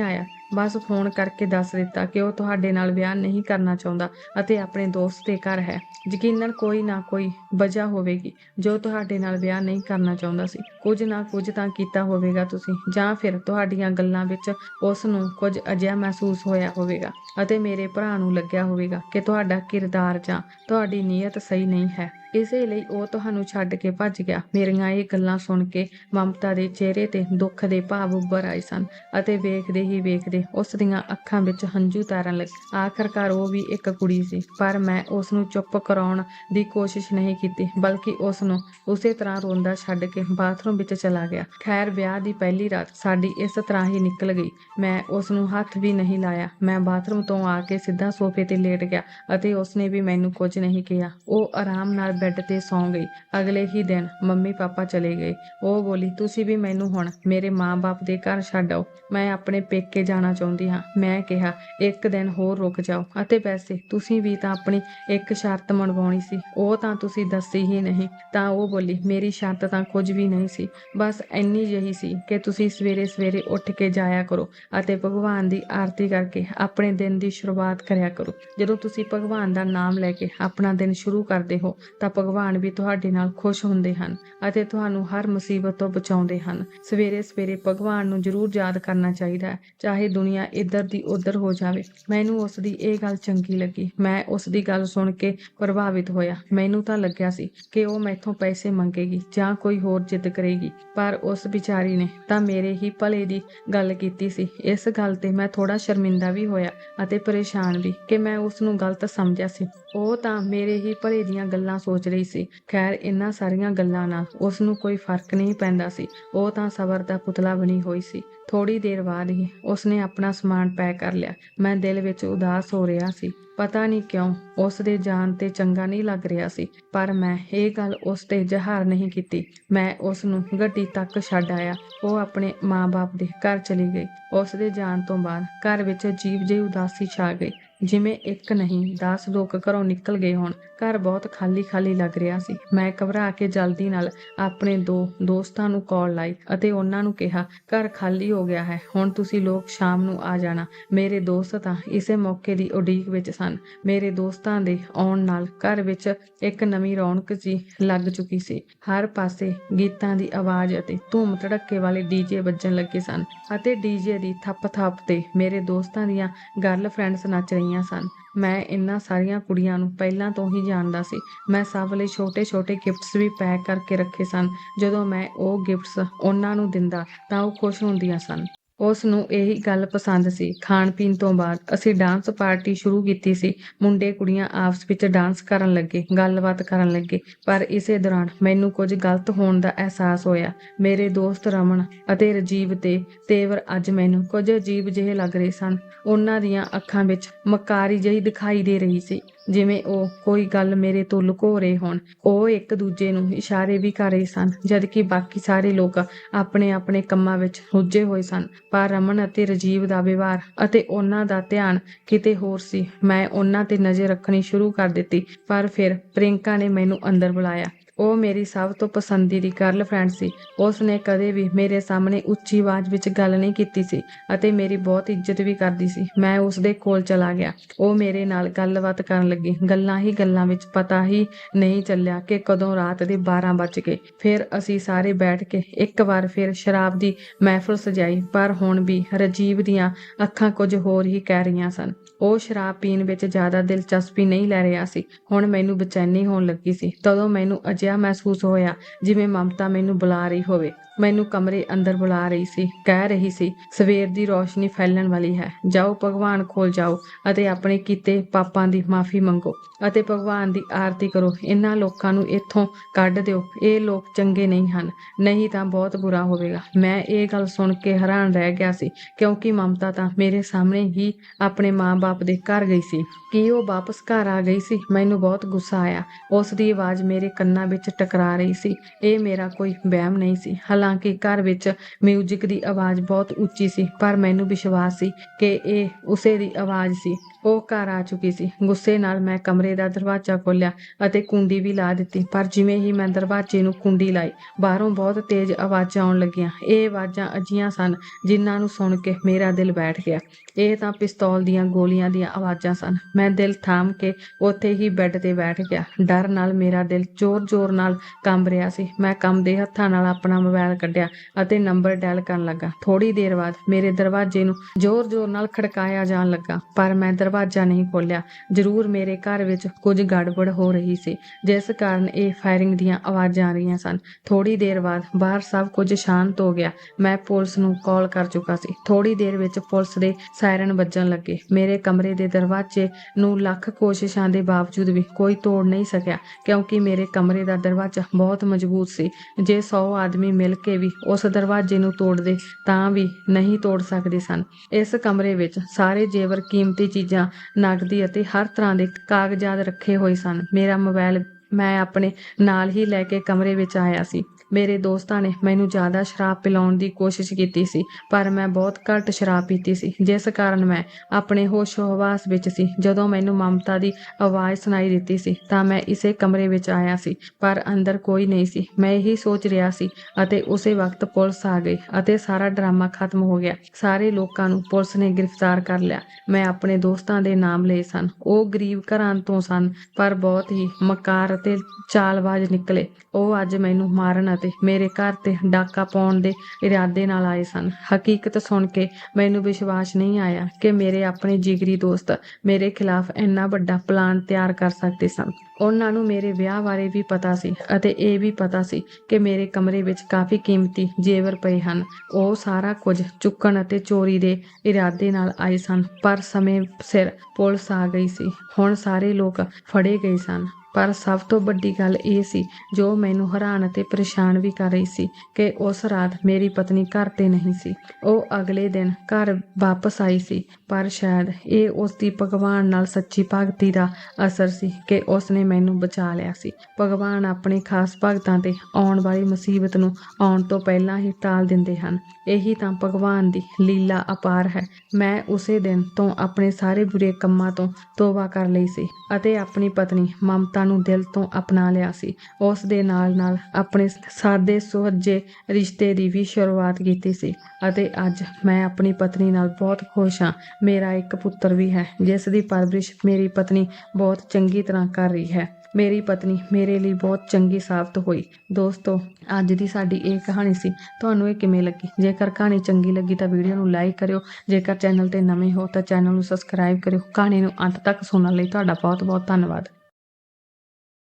ਆਇਆ। ਬਸ ਫੋਨ ਕਰਕੇ ਦੱਸ ਦਿੱਤਾ ਕਿ ਉਹ ਤੁਹਾਡੇ ਨਾਲ ਵਿਆਹ ਨਹੀਂ ਕਰਨਾ ਚਾਹੁੰਦਾ ਅਤੇ ਆਪਣੇ ਦੋਸਤ ਦੇ ਘਰ ਹੈ। ਯਕੀਨਨ ਕੋਈ ਨਾ ਕੋਈ ਵਜ੍ਹਾ ਹੋਵੇਗੀ, ਜੋ ਤੁਹਾਡੇ ਨਾਲ ਵਿਆਹ ਨਹੀਂ ਕਰਨਾ ਚਾਹੁੰਦਾ ਸੀ। ਕੁਝ ਨਾ ਕੁਝ ਤਾਂ ਕੀਤਾ ਹੋਵੇਗਾ ਤੁਸੀਂ, ਜਾਂ ਫਿਰ ਤੁਹਾਡੀਆਂ ਗੱਲਾਂ ਵਿੱਚ ਉਸ ਨੂੰ ਕੁਝ ਅਜਿਹਾ ਮਹਿਸੂਸ ਹੋਇਆ ਹੋਵੇਗਾ ਅਤੇ ਮੇਰੇ ਭਰਾ ਨੂੰ ਲੱਗਿਆ ਹੋਵੇਗਾ ਕਿ ਤੁਹਾਡਾ ਕਿਰਦਾਰ ਜਾਂ ਤੁਹਾਡੀ ਨੀਅਤ ਸਹੀ ਨਹੀਂ ਹੈ। ਇਸੇ ਲਈ ਉਹ ਤੁਹਾਨੂੰ ਛੱਡ ਕੇ ਭੱਜ ਗਿਆ। ਮੇਰੀਆਂ ਇਹ ਗੱਲਾਂ ਸੁਣ ਕੇ ਮਮਤਾ ਦੇ ਚਿਹਰੇ ਤੇ ਦੁੱਖ ਦੇ ਭਾਵ ਉੱਭਰ ਆਏ ਸਨ ਅਤੇ ਵੇਖਦੇ ਹੀ ਵੇਖਦੇ ਉਸ ਦੀਆਂ ਅੱਖਾਂ ਵਿੱਚ ਹੰਝੂ ਤਾਰਨ ਲੱਗੇ। ਆਖਰਕਾਰ ਉਹ ਵੀ ਇੱਕ ਕੁੜੀ ਸੀ, ਪਰ ਮੈਂ ਉਸ ਨੂੰ ਚੁੱਪ ਕਰਾਉਣ ਦੀ ਕੋਸ਼ਿਸ਼ ਨਹੀਂ ਕੀਤੀ, ਬਲਕਿ ਉਸ ਨੂੰ ਉਸੇ ਤਰ੍ਹਾਂ ਰੋਂਦਾ ਛੱਡ ਕੇ ਬਾਥਰੂਮ ਵਿੱਚ ਚਲਾ ਗਿਆ। ਖੈਰ, ਵਿਆਹ ਦੀ ਪਹਿਲੀ ਰਾਤ ਸਾਡੀ ਇਸ ਤਰ੍ਹਾਂ ਹੀ ਨਿਕਲ ਗਈ। ਮੈਂ ਉਸ ਨੂੰ ਹੱਥ ਵੀ ਨਹੀਂ ਲਾਇਆ। ਮੈਂ ਬਾਥਰੂਮ ਤੋਂ ਆ ਕੇ ਸਿੱਧਾ ਸੋਫੇ ਤੇ ਲੇਟ ਗਿਆ ਅਤੇ ਉਸਨੇ ਵੀ ਮੈਨੂੰ ਕੁਝ ਨਹੀਂ ਕਿਹਾ। ਉਹ ਆਰਾਮ ਨਾਲ ਬੈੱਡ ਤੇ ਸੌਂ ਗਈ। ਅਗਲੇ ਹੀ ਦਿਨ ਮੰਮੀ ਪਾਪਾ ਚਲੇ ਗਏ। ਉਹ ਬੋਲੀ, ਤੁਸੀਂ ਵੀ ਮੈਨੂੰ ਹੁਣ ਮੇਰੇ ਮਾਂ-ਬਾਪ ਦੇ ਘਰ ਛੱਡ ਆਓ। ਮੈਂ ਆਪਣੇ ਪੇਕੇ ਜਾਣਾ ਚਾਹੁੰਦੀ ਹਾਂ। ਮੈਂ ਕਿਹਾ, ਇੱਕ ਦਿਨ ਹੋਰ ਰੁਕ ਜਾਓ ਅਤੇ ਵੈਸੇ ਤੁਸੀਂ ਵੀ ਤਾਂ ਆਪਣੀ ਇੱਕ ਸ਼ਰਤ ਮਨਵਾਉਣੀ ਸੀ। ਉਹ ਤਾਂ ਤੁਸੀਂ ਦੱਸੀ ਹੀ ਨਹੀਂ ਤਾਂ ਉਹ ਬੋਲੀ, ਮੇਰੀ ਸ਼ਰਤ ਤਾਂ ਕੁਝ ਵੀ ਨਹੀਂ ਸੀ। ਬਸ ਇੰਨੀ ਜਿਹੀ ਸੀ ਕਿ ਤੁਸੀਂ ਸਵੇਰੇ ਸਵੇਰੇ ਉੱਠ ਕੇ ਜਾਇਆ ਕਰੋ ਅਤੇ ਭਗਵਾਨ ਦੀ ਆਰਤੀ ਕਰਕੇ ਆਪਣੇ ਦਿਨ ਦੀ ਸ਼ੁਰੂਆਤ ਕਰਿਆ ਕਰੋ। ਜਦੋਂ ਤੁਸੀਂ ਭਗਵਾਨ ਦਾ ਨਾਮ ਲੈ ਕੇ ਆਪਣਾ ਦਿਨ ਸ਼ੁਰੂ ਕਰਦੇ ਹੋ, ਤਾਂ ਭਗਵਾਨ ਵੀ ਤੁਹਾਡੇ ਨਾਲ ਖੁਸ਼ ਹੁੰਦੇ ਹਨ ਅਤੇ ਤੁਹਾਨੂੰ ਹਰ ਮੁਸੀਬਤ ਤੋਂ ਬਚਾਉਂਦੇ ਹਨ। ਸਵੇਰੇ ਸਵੇਰੇ ਭਗਵਾਨ ਨੂੰ ਜ਼ਰੂਰ ਯਾਦ ਕਰਨਾ ਚਾਹੀਦਾ ਹੈ। ਚਾਹੇ ਦੁਨੀਆ ਇੱਧਰ ਦੀ ਉੱਧਰ ਹੋ ਜਾਵੇ। ਮੈਨੂੰ ਉਸ ਦੀ ਇਹ ਗੱਲ ਚੰਗੀ ਲੱਗੀ। ਮੈਂ ਉਸ ਦੀ ਗੱਲ ਸੁਣ ਕੇ ਪ੍ਰਭਾਵਿਤ ਹੋਇਆ। ਮੈਨੂੰ ਤਾਂ ਲੱਗਿਆ ਸੀ ਕਿ ਉਹ ਮੈਥੋਂ ਪੈਸੇ ਮੰਗੇਗੀ ਜਾਂ ਕੋਈ ਹੋਰ ਜਿੱਦ ਕਰੇਗੀ, ਪਰ ਉਸ ਵਿਚਾਰੀ ਨੇ ਤਾਂ ਮੇਰੇ ਹੀ ਭਲੇ ਦੀ ਗੱਲ ਕੀਤੀ ਸੀ। ਇਸ ਗੱਲ ਤੇ ਮੈਂ ਥੋੜਾ ਸ਼ਰਮਿੰਦਾ ਵੀ ਹੋਇਆ ਅਤੇ ਪਰੇਸ਼ਾਨ ਵੀ ਕਿ ਮੈਂ ਉਸ ਨੂੰ ਗਲਤ ਸਮਝਿਆ ਸੀ। ਉਹ ਤਾਂ ਮੇਰੇ ਹੀ ਭਲੇ ਦੀਆਂ ਗੱਲਾਂ ਸੋਚ ਰਹੀ ਸੀ। ਖੈਰ ਇਹਨਾਂ ਸਾਰੀਆਂ ਗੱਲਾਂ ਨਾਲ ਉਸ ਨੂੰ ਕੋਈ ਫ਼ਰਕ ਨਹੀਂ ਪੈਂਦਾ ਸੀ। ਉਹ ਤਾਂ ਸਬਰ ਦਾ ਪੁਤਲਾ ਬਣੀ ਹੋਈ ਸੀ। ਥੋੜੀ ਦੇਰ ਬਾਅਦ ਹੀ ਉਸਨੇ ਆਪਣਾ ਸਮਾਨ ਪੈਕ ਕਰ ਲਿਆ। ਮੈਂ ਦਿਲ ਵਿੱਚ ਉਦਾਸ ਹੋ ਰਿਹਾ ਸੀ। ਪਤਾ ਨਹੀਂ ਕਿਉਂ ਉਸ ਦੇ ਜਾਣ ਤੇ ਚੰਗਾ ਨਹੀਂ ਲੱਗ ਰਿਹਾ ਸੀ, ਪਰ ਮੈਂ ਇਹ ਗੱਲ ਉਸ ਤੇ ਜ਼ਹਿਰ ਨਹੀਂ ਕੀਤੀ। ਮੈਂ ਉਸ ਨੂੰ ਗੱਡੀ ਤੱਕ ਛੱਡ ਆਇਆ। ਉਹ ਆਪਣੇ ਮਾਂ-ਬਾਪ ਦੇ ਘਰ ਚਲੀ ਗਈ। ਉਸ ਦੇ ਜਾਣ ਤੋਂ ਬਾਅਦ ਘਰ ਵਿੱਚ ਅਜੀਬ ਜਿਹੀ ਉਦਾਸੀ ਛਾ ਗਈ। ਜਿਵੇਂ ਇੱਕ ਨਹੀਂ 10 ਲੋਕ ਘਰੋਂ ਨਿਕਲ ਗਏ ਹੋਣ। ਘਰ ਬਹੁਤ ਖਾਲੀ-ਖਾਲੀ ਲੱਗ ਰਿਹਾ ਸੀ। ਮੈਂ ਘਬਰਾ ਕੇ ਜਲਦੀ ਨਾਲ ਆਪਣੇ ਦੋ ਦੋਸਤਾਂ ਨੂੰ ਕਾਲ ਲਾਈ ਅਤੇ ਉਹਨਾਂ ਨੂੰ ਕਿਹਾ, ਘਰ ਖਾਲੀ ਹੋ ਗਿਆ ਹੈ। ਹੁਣ ਤੁਸੀਂ ਲੋਕ ਸ਼ਾਮ ਨੂੰ ਆ ਜਾਣਾ। ਮੇਰੇ ਦੋਸਤ ਤਾਂ ਇਸੇ ਮੌਕੇ ਦੀ ਉਡੀਕ ਵਿੱਚ ਸਨ। ਮੇਰੇ ਦੋਸਤਾਂ ਦੇ ਆਉਣ ਨਾਲ ਘਰ ਵਿੱਚ ਇੱਕ ਨਵੀਂ ਰੌਣਕ ਜੀ ਲੱਗ ਚੁੱਕੀ ਸੀ। ਹਰ ਪਾਸੇ ਗੀਤਾਂ ਦੀ ਆਵਾਜ਼ ਅਤੇ ਧੂਮ ਧੜੱਕੇ ਵਾਲੇ ਡੀਜੇ ਵੱਜਣ ਲੱਗੇ ਸਨ ਅਤੇ ਡੀਜੇ ਦੀ ਥੱਪ-ਥੱਪ ਤੇ ਮੇਰੇ ਦੋਸਤਾਂ ਦੀਆਂ ਗਰਲਫ੍ਰੈਂਡਸ ਨੱਚ ਰਹੀਆਂ ਸਨ। ਮੈਂ ਇਹਨਾਂ ਸਾਰੀਆਂ ਕੁੜੀਆਂ ਨੂੰ ਪਹਿਲਾਂ ਤੋਂ ਹੀ ਜਾਣਦਾ ਸੀ। ਮੈਂ ਸਭ ਲਈ ਛੋਟੇ-ਛੋਟੇ ਗਿਫਟਸ ਵੀ ਪੈਕ ਕਰਕੇ ਰੱਖੇ ਸਨ। ਜਦੋਂ ਮੈਂ ਉਹ ਗਿਫਟਸ ਉਹਨਾਂ ਨੂੰ ਦਿੰਦਾ ਤਾਂ ਉਹ ਖੁਸ਼ ਹੁੰਦੀਆਂ ਸਨ। ਉਸ ਨੂੰ ਇਹੀ ਗੱਲ ਪਸੰਦ ਸੀ। ਖਾਣ ਪੀਣ ਤੋਂ ਬਾਅਦ ਅਸੀਂ ਡਾਂਸ ਪਾਰਟੀ ਸ਼ੁਰੂ ਕੀਤੀ ਸੀ। ਮੁੰਡੇ ਕੁੜੀਆਂ ਆਪਸ ਵਿੱਚ ਡਾਂਸ ਕਰਨ ਲੱਗੇ, ਗੱਲਬਾਤ ਕਰਨ ਲੱਗੇ। ਪਰ ਇਸੇ ਦੌਰਾਨ ਮੈਨੂੰ ਕੁਝ ਗਲਤ ਹੋਣ ਦਾ ਅਹਿਸਾਸ ਹੋਇਆ। ਮੇਰੇ ਦੋਸਤ ਰਮਨ ਅਤੇ ਰਜੀਵ ਤੇ ਤੇਵਰ ਅੱਜ ਮੈਨੂੰ ਕੁਝ ਅਜੀਬ ਜਿਹੇ ਲੱਗ ਰਹੇ ਸਨ। ਉਹਨਾਂ ਦੀਆਂ ਅੱਖਾਂ ਵਿੱਚ ਮਕਾਰੀ ਜਿਹੀ ਦਿਖਾਈ ਦੇ ਰਹੀ ਸੀ, ਜਿਵੇਂ ਉਹ ਕੋਈ ਗੱਲ ਮੇਰੇ ਤੋਂ ਲੁਕੋ ਰਹੇ ਹੋਣ। ਉਹ ਇੱਕ ਦੂਜੇ ਨੂੰ ਇਸ਼ਾਰੇ ਵੀ ਕਰ ਰਹੇ ਸਨ, ਜਦਕਿ ਬਾਕੀ ਸਾਰੇ ਲੋਕ ਆਪਣੇ ਆਪਣੇ ਕੰਮਾਂ ਵਿੱਚ ਰੁੱਝੇ ਹੋਏ ਸਨ। ਪਰ ਰਮਨ ਅਤੇ ਰਜੀਵ ਦਾ ਵਿਵਹਾਰ ਅਤੇ ਉਹਨਾਂ ਦਾ ਧਿਆਨ ਕਿਤੇ ਹੋਰ ਸੀ। ਮੈਂ ਉਹਨਾਂ ਤੇ ਨਜ਼ਰ ਰੱਖਣੀ ਸ਼ੁਰੂ ਕਰ ਦਿੱਤੀ, ਪਰ ਫਿਰ ਪ੍ਰਿੰਕਾ ਨੇ ਮੈਨੂੰ ਅੰਦਰ ਬੁਲਾਇਆ। ਉਹ ਮੇਰੀ ਸਭ ਤੋਂ ਪਸੰਦੀਦੀ ਗਰਲਫ੍ਰੈਂਡ ਸੀ। ਉਸ ਨੇ ਕਦੇ ਵੀ ਮੇਰੇ ਸਾਹਮਣੇ ਉੱਚੀ ਆਵਾਜ਼ ਵਿੱਚ ਗੱਲ ਨਹੀਂ ਕੀਤੀ ਸੀ ਅਤੇ ਮੇਰੀ ਬਹੁਤ ਇੱਜ਼ਤ ਵੀ ਕਰਦੀ ਸੀ। ਮੈਂ ਉਸ ਦੇ ਕੋਲ ਚਲਾ ਗਿਆ। ਉਹ ਮੇਰੇ ਨਾਲ ਗੱਲਬਾਤ ਕਰਨ ਲੱਗੀ। ਗੱਲਾਂ ਹੀ ਗੱਲਾਂ ਵਿੱਚ ਪਤਾ ਹੀ ਨਹੀਂ ਚੱਲਿਆ ਕਿ ਕਦੋਂ ਰਾਤ ਦੇ 12 ਵੱਜ ਗਏ। ਫਿਰ ਅਸੀਂ ਸਾਰੇ ਬੈਠ ਕੇ ਇੱਕ ਵਾਰ ਫਿਰ ਸ਼ਰਾਬ ਦੀ ਮਹਿਫਲ ਸਜਾਈ, ਪਰ ਹੁਣ ਵੀ ਰਜੀਵ ਦੀਆਂ ਅੱਖਾਂ ਕੁਝ ਹੋਰ ਹੀ ਕਹਿ ਰਹੀਆਂ ਸਨ। ਉਹ ਸ਼ਰਾਬ ਪੀਣ ਵਿੱਚ ਜ਼ਿਆਦਾ ਦਿਲਚਸਪੀ ਨਹੀਂ ਲੈ ਰਿਹਾ ਸੀ। ਹੁਣ ਮੈਨੂੰ ਬੇਚੈਨੀ ਹੋਣ ਲੱਗੀ ਸੀ। ਤਦੋਂ ਮੈਨੂੰ ਅਜਿਹਾ ਮਹਿਸੂਸ ਹੋਇਆ ਜਿਵੇਂ ਮਮਤਾ ਮੈਨੂੰ ਬੁਲਾ ਰਹੀ ਹੋਵੇ। ਮੈਨੂੰ ਕਮਰੇ ਅੰਦਰ ਬੁਲਾ ਰਹੀ ਸੀ, ਕਹਿ ਰਹੀ ਸੀ, ਸਵੇਰ ਦੀ ਰੋਸ਼ਨੀ ਫੈਲਣ ਵਾਲੀ ਹੈ, ਜਾਓ ਭਗਵਾਨ ਕੋਲ ਜਾਓ ਅਤੇ ਆਪਣੇ ਕੀਤੇ ਪਾਪਾਂ ਦੀ ਮਾਫੀ ਮੰਗੋ ਅਤੇ ਭਗਵਾਨ ਦੀ ਆਰਤੀ ਕਰੋ ਇਹਨਾਂ ਲੋਕਾਂ ਨੂੰ ਇੱਥੋਂ ਕੱਢ ਦਿਓ, ਇਹ ਲੋਕ ਚੰਗੇ ਨਹੀਂ ਹਨ, ਨਹੀਂ ਤਾਂ ਬਹੁਤ ਬੁਰਾ ਹੋਵੇਗਾ। ਮੈਂ ਇਹ ਗੱਲ ਸੁਣ ਕੇ ਹੈਰਾਨ ਰਹਿ ਗਿਆ ਸੀ, ਕਿਉਂਕਿ ਮਮਤਾ ਤਾਂ ਮੇਰੇ ਸਾਹਮਣੇ ਹੀ ਆਪਣੇ ਮਾਂ-ਬਾਪ ਦੇ ਘਰ ਗਈ ਸੀ। ਕੀ ਉਹ ਵਾਪਸ ਘਰ ਆ ਗਈ ਸੀ? ਮੈਨੂੰ ਬਹੁਤ ਗੁੱਸਾ ਆਇਆ। ਉਸ ਦੀ ਆਵਾਜ਼ ਮੇਰੇ ਕੰਨਾਂ ਵਿੱਚ ਟਕਰਾ ਰਹੀ ਸੀ। ਇਹ ਮੇਰਾ ਕੋਈ ਵਹਿਮ ਨਹੀਂ ਸੀ। ਹਾਲਾਂਕਿ ਹਾਲਾਂਕਿ ਘਰ ਵਿੱਚ ਮਿਊਜ਼ਿਕ ਦੀ ਆਵਾਜ਼ ਬਹੁਤ ਉੱਚੀ ਸੀ, ਪਰ ਮੈਨੂੰ ਵਿਸ਼ਵਾਸ ਸੀ ਕਿ ਇਹ ਉਸੇ ਦੀ ਆਵਾਜ਼ ਸੀ। ਉਹ ਘਰ ਆ ਚੁੱਕੀ ਸੀ। ਗੁੱਸੇ ਨਾਲ ਮੈਂ ਕਮਰੇ ਦਾ ਦਰਵਾਜ਼ਾ ਖੋਲ੍ਹਿਆ ਅਤੇ ਕੁੰਡੀ ਵੀ ਲਾ ਦਿੱਤੀ। ਪਰ ਜਿਵੇਂ ਹੀ ਮੈਂ ਦਰਵਾਜ਼ੇ ਨੂੰ ਕੁੰਡੀ ਲਾਈ, ਬਾਹਰੋਂ ਬਹੁਤ ਤੇਜ਼ ਆਵਾਜ਼ਾਂ ਆਉਣ ਲੱਗੀਆਂ। ਇਹ ਆਵਾਜ਼ਾਂ ਅਜੀਆਂ ਸਨ ਜਿਨ੍ਹਾਂ ਨੂੰ ਸੁਣ ਕੇ ਮੇਰਾ ਦਿਲ ਬੈਠ ਗਿਆ। ਇਹ ਤਾਂ ਪਿਸਤੌਲ ਦੀਆਂ ਗੋਲੀਆਂ ਦੀਆਂ ਆਵਾਜ਼ਾਂ ਸਨ। ਮੈਂ ਦਿਲ ਥਾਮ ਕੇ ਉੱਥੇ ਹੀ ਬੈੱਡ ਤੇ ਬੈਠ ਗਿਆ। ਡਰ ਨਾਲ ਮੇਰਾ ਦਿਲ ਜ਼ੋਰ-ਜ਼ੋਰ ਨਾਲ ਕੰਬ ਰਿਹਾ ਸੀ। ਮੈਂ ਕੰਬਦੇ ਹੱਥਾਂ ਨਾਲ ਆਪਣਾ ਮੋਬਾਈਲ ਕੱਢਿਆ ਅਤੇ ਨੰਬਰ ਡਾਇਲ ਕਰਨ ਲੱਗਾ। ਥੋੜੀ ਦੇਰ ਬਾਅਦ ਮੇਰੇ ਦਰਵਾਜ਼ੇ ਨੂੰ ਜ਼ੋਰ-ਜ਼ੋਰ ਨਾਲ ਖੜਕਾਇਆ ਜਾਣ ਲੱਗਾ। ਪਰ ਮੈਂ ਦਰਵਾਜ਼ਾ ਨਹੀਂ ਖੋਲ੍ਹਿਆ। ਜ਼ਰੂਰ ਮੇਰੇ ਘਰ ਵਿੱਚ ਕੁਝ ਗੜਬੜ ਹੋ ਰਹੀ ਸੀ। ਜਿਸ ਕਾਰਨ ਇਹ ਫਾਇਰਿੰਗ ਦੀਆਂ ਆਵਾਜ਼ਾਂ ਆ ਰਹੀਆਂ ਸਨ। ਥੋੜੀ ਦੇਰ ਬਾਅਦ ਬਾਹਰ ਸਭ ਕੁਝ ਸ਼ਾਂਤ ਹੋ ਗਿਆ। ਮੈਂ ਪੁਲਿਸ ਨੂੰ ਕਾਲ ਕਰ ਚੁੱਕਾ ਸੀ। ਥੋੜੀ ਦੇਰ ਵਿੱਚ ਪੁਲਿਸ ਦੇ ਸਾਇਰਨ ਵੱਜਣ ਲੱਗੇ। ਮੇਰੇ ਕਮਰੇ ਦੇ ਦਰਵਾਜ਼ੇ ਨੂੰ ਲੱਖ ਕੋਸ਼ਿਸ਼ਾਂ ਦੇ ਬਾਵਜੂਦ ਵੀ ਕੋਈ ਤੋੜ ਨਹੀਂ ਸਕਿਆ, ਕਿਉਂਕਿ ਮੇਰੇ ਕਮਰੇ ਦਾ ਦਰਵਾਜ਼ਾ ਬਹੁਤ ਮਜ਼ਬੂਤ ਸੀ। ਜੇ 100 ਆਦਮੀ ਮਿਲ ਕੇ ਵੀ ਉਸ ਦਰਵਾਜ਼ੇ ਨੂੰ ਤੋੜਦੇ ਤਾਂ ਵੀ ਨਹੀਂ ਤੋੜ ਸਕਦੇ ਸਨ। ਇਸ ਕਮਰੇ ਵਿੱਚ ਸਾਰੇ ਜੇਵਰ ਕੀਮਤੀ ਚੀਜ਼ਾਂ ਨਗਦੀ ਅਤੇ ਹਰ ਤਰ੍ਹਾਂ ਦੇ ਕਾਗਜ਼ਾਤ ਰੱਖੇ ਹੋਏ ਸਨ। ਮੇਰਾ ਮੋਬਾਈਲ ਮੈਂ ਆਪਣੇ ਨਾਲ ਹੀ ਲੈ ਕੇ ਕਮਰੇ ਵਿੱਚ ਆਇਆ ਸੀ। ਮੇਰੇ ਦੋਸਤਾਂ ਨੇ ਮੈਨੂੰ ਜ਼ਿਆਦਾ ਸ਼ਰਾਬ ਪਿਲਾਉਣ ਦੀ ਕੋਸ਼ਿਸ਼ ਕੀਤੀ ਸੀ, ਪਰ ਮੈਂ ਬਹੁਤ ਘੱਟ ਸ਼ਰਾਬ ਪੀਤੀ ਸੀ, ਜਿਸ ਕਾਰਨ ਮੈਂ ਆਪਣੇ ਹੋਸ਼-ਹਵਾਸ ਵਿੱਚ ਸੀ। ਜਦੋਂ ਮੈਨੂੰ ਮਮਤਾ ਦੀ ਆਵਾਜ਼ ਸੁਣਾਈ ਦਿੱਤੀ ਸੀ, ਤਾਂ ਮੈਂ ਇਸੇ ਕਮਰੇ ਵਿੱਚ ਆਇਆ ਸੀ, ਪਰ ਅੰਦਰ ਕੋਈ ਨਹੀਂ ਸੀ। ਮੈਂ ਇਹੀ ਸੋਚ ਰਿਹਾ ਸੀ ਅਤੇ ਉਸੇ ਵਕਤ ਪੁਲਿਸ ਆ ਗਈ ਅਤੇ ਸਾਰਾ ਡਰਾਮਾ ਖਤਮ ਹੋ ਗਿਆ। ਸਾਰੇ ਲੋਕਾਂ ਨੂੰ ਪੁਲਿਸ ਨੇ ਗ੍ਰਿਫਤਾਰ ਕਰ ਲਿਆ। ਮੈਂ ਆਪਣੇ ਦੋਸਤਾਂ ਦੇ ਨਾਮ ਲਏ ਸਨ। ਉਹ ਗਰੀਬ ਘਰਾਂ ਤੋਂ ਸਨ, ਪਰ ਬਹੁਤ ਹੀ ਮਕਾਰ ਅਤੇ ਚਾਲਬਾਜ਼ ਨਿਕਲੇ। ਉਹ ਅੱਜ ਮੈਨੂੰ ਮਾਰਨ ਅਤੇ ਮੇਰੇ ਘਰ ਤੇ ਡਾਕਾ ਪਾਉਣ ਦੇ ਇਰਾਦੇ ਨਾਲ ਆਏ ਸਨ। ਹਕੀਕਤ ਸੁਣ ਕੇ ਮੈਨੂੰ ਵਿਸ਼ਵਾਸ ਨਹੀਂ ਆਇਆ ਕਿ ਮੇਰੇ ਆਪਣੇ ਜਿਗਰੀ ਦੋਸਤ ਮੇਰੇ ਖਿਲਾਫ ਇੰਨਾ ਵੱਡਾ ਪਲਾਨ ਤਿਆਰ ਕਰ ਸਕਦੇ ਸਨ। ਉਹਨਾਂ ਨੂੰ ਮੇਰੇ ਵਿਆਹ ਬਾਰੇ ਵੀ ਪਤਾ ਸੀ ਅਤੇ ਇਹ ਵੀ ਪਤਾ ਸੀ ਕਿ ਮੇਰੇ ਕਮਰੇ ਵਿੱਚ ਕਾਫੀ ਕੀਮਤੀ ਜੇਵਰ ਪਏ ਹਨ। ਉਹ ਸਾਰਾ ਕੁਝ ਚੁੱਕਣ ਅਤੇ ਚੋਰੀ ਦੇ ਇਰਾਦੇ ਨਾਲ ਆਏ ਸਨ, ਪਰ ਸਮੇਂ ਸਿਰ ਪੁਲਿਸ ਆ ਗਈ ਸੀ। ਹੁਣ ਸਾਰੇ ਲੋਕ ਫੜੇ ਗਏ ਸਨ। ਪਰ ਸਭ ਤੋਂ ਵੱਡੀ ਗੱਲ ਇਹ ਸੀ, ਜੋ ਮੈਨੂੰ ਹੈਰਾਨ ਅਤੇ ਪਰੇਸ਼ਾਨ ਵੀ ਕਰ ਰਹੀ ਸੀ, ਕਿ ਉਸ ਰਾਤ ਮੇਰੀ ਪਤਨੀ ਘਰ ਤੇ ਨਹੀਂ ਸੀ। ਉਹ ਅਗਲੇ ਦਿਨ ਘਰ ਵਾਪਸ ਆਈ ਸੀ, ਪਰ ਸ਼ਾਇਦ ਇਹ ਉਸ ਦੀ ਭਗਵਾਨ ਨਾਲ ਸੱਚੀ ਭਗਤੀ ਦਾ ਅਸਰ ਸੀ ਕਿ ਉਸ ਨੇ ਮੈਨੂੰ ਬਚਾ ਲਿਆ ਸੀ। ਭਗਵਾਨ ਆਪਣੇ ਖਾਸ ਭਗਤਾਂ ਤੇ ਆਉਣ ਵਾਲੀ ਮੁਸੀਬਤ ਨੂੰ ਆਉਣ ਤੋਂ ਪਹਿਲਾਂ ਹੀ ਟਾਲ ਦਿੰਦੇ ਹਨ। ਇਹੀ ਤਾਂ ਭਗਵਾਨ ਦੀ ਲੀਲਾ ਅਪਾਰ ਹੈ। ਮੈਂ ਉਸੇ ਦਿਨ ਤੋਂ ਆਪਣੇ ਸਾਰੇ ਬੁਰੇ ਕੰਮਾਂ ਤੋਂ ਤੋਬਾ ਕਰ ਲਈ ਸੀ ਅਤੇ ਆਪਣੀ ਪਤਨੀ ਮਮਤਾ ਨੂੰ ਦਿਲ ਤੋਂ ਅਪਣਾ ਲਿਆ ਸੀ। ਉਸ ਦੇ ਨਾਲ-ਨਾਲ ਆਪਣੇ ਸਾਦੇ ਸੁਹੱਜੇ ਰਿਸ਼ਤੇ ਦੀ ਵੀ ਸ਼ੁਰੂਆਤ ਕੀਤੀ ਸੀ ਅਤੇ ਅੱਜ ਮੈਂ ਆਪਣੀ ਪਤਨੀ ਨਾਲ ਬਹੁਤ ਖੁਸ਼ ਹਾਂ। ਮੇਰਾ ਇੱਕ ਪੁੱਤਰ ਵੀ ਹੈ, ਜਿਸ ਦੀ ਪਰਵਰਿਸ਼ ਮੇਰੀ ਪਤਨੀ ਬਹੁਤ ਚੰਗੀ ਤਰ੍ਹਾਂ ਕਰ ਰਹੀ ਹੈ। ਮੇਰੀ ਪਤਨੀ ਮੇਰੇ ਲਈ ਬਹੁਤ ਚੰਗੀ ਸਾਬਤ ਹੋਈ। ਦੋਸਤੋ, ਅੱਜ ਦੀ ਸਾਡੀ ਇਹ ਕਹਾਣੀ ਸੀ। ਤੁਹਾਨੂੰ ਇਹ ਕਿਵੇਂ ਲੱਗੀ? ਜੇਕਰ ਕਹਾਣੀ ਚੰਗੀ ਲੱਗੀ ਤਾਂ ਵੀਡੀਓ ਨੂੰ ਲਾਈਕ ਕਰਿਓ। ਜੇਕਰ ਚੈਨਲ ਤੇ ਨਵੇਂ ਹੋ ਤਾਂ ਚੈਨਲ ਨੂੰ ਸਬਸਕ੍ਰਾਈਬ ਕਰਿਓ। ਕਹਾਣੀ ਨੂੰ ਅੰਤ ਤੱਕ ਸੁਣਨ ਲਈ ਤੁਹਾਡਾ ਬਹੁਤ ਬਹੁਤ ਧੰਨਵਾਦ।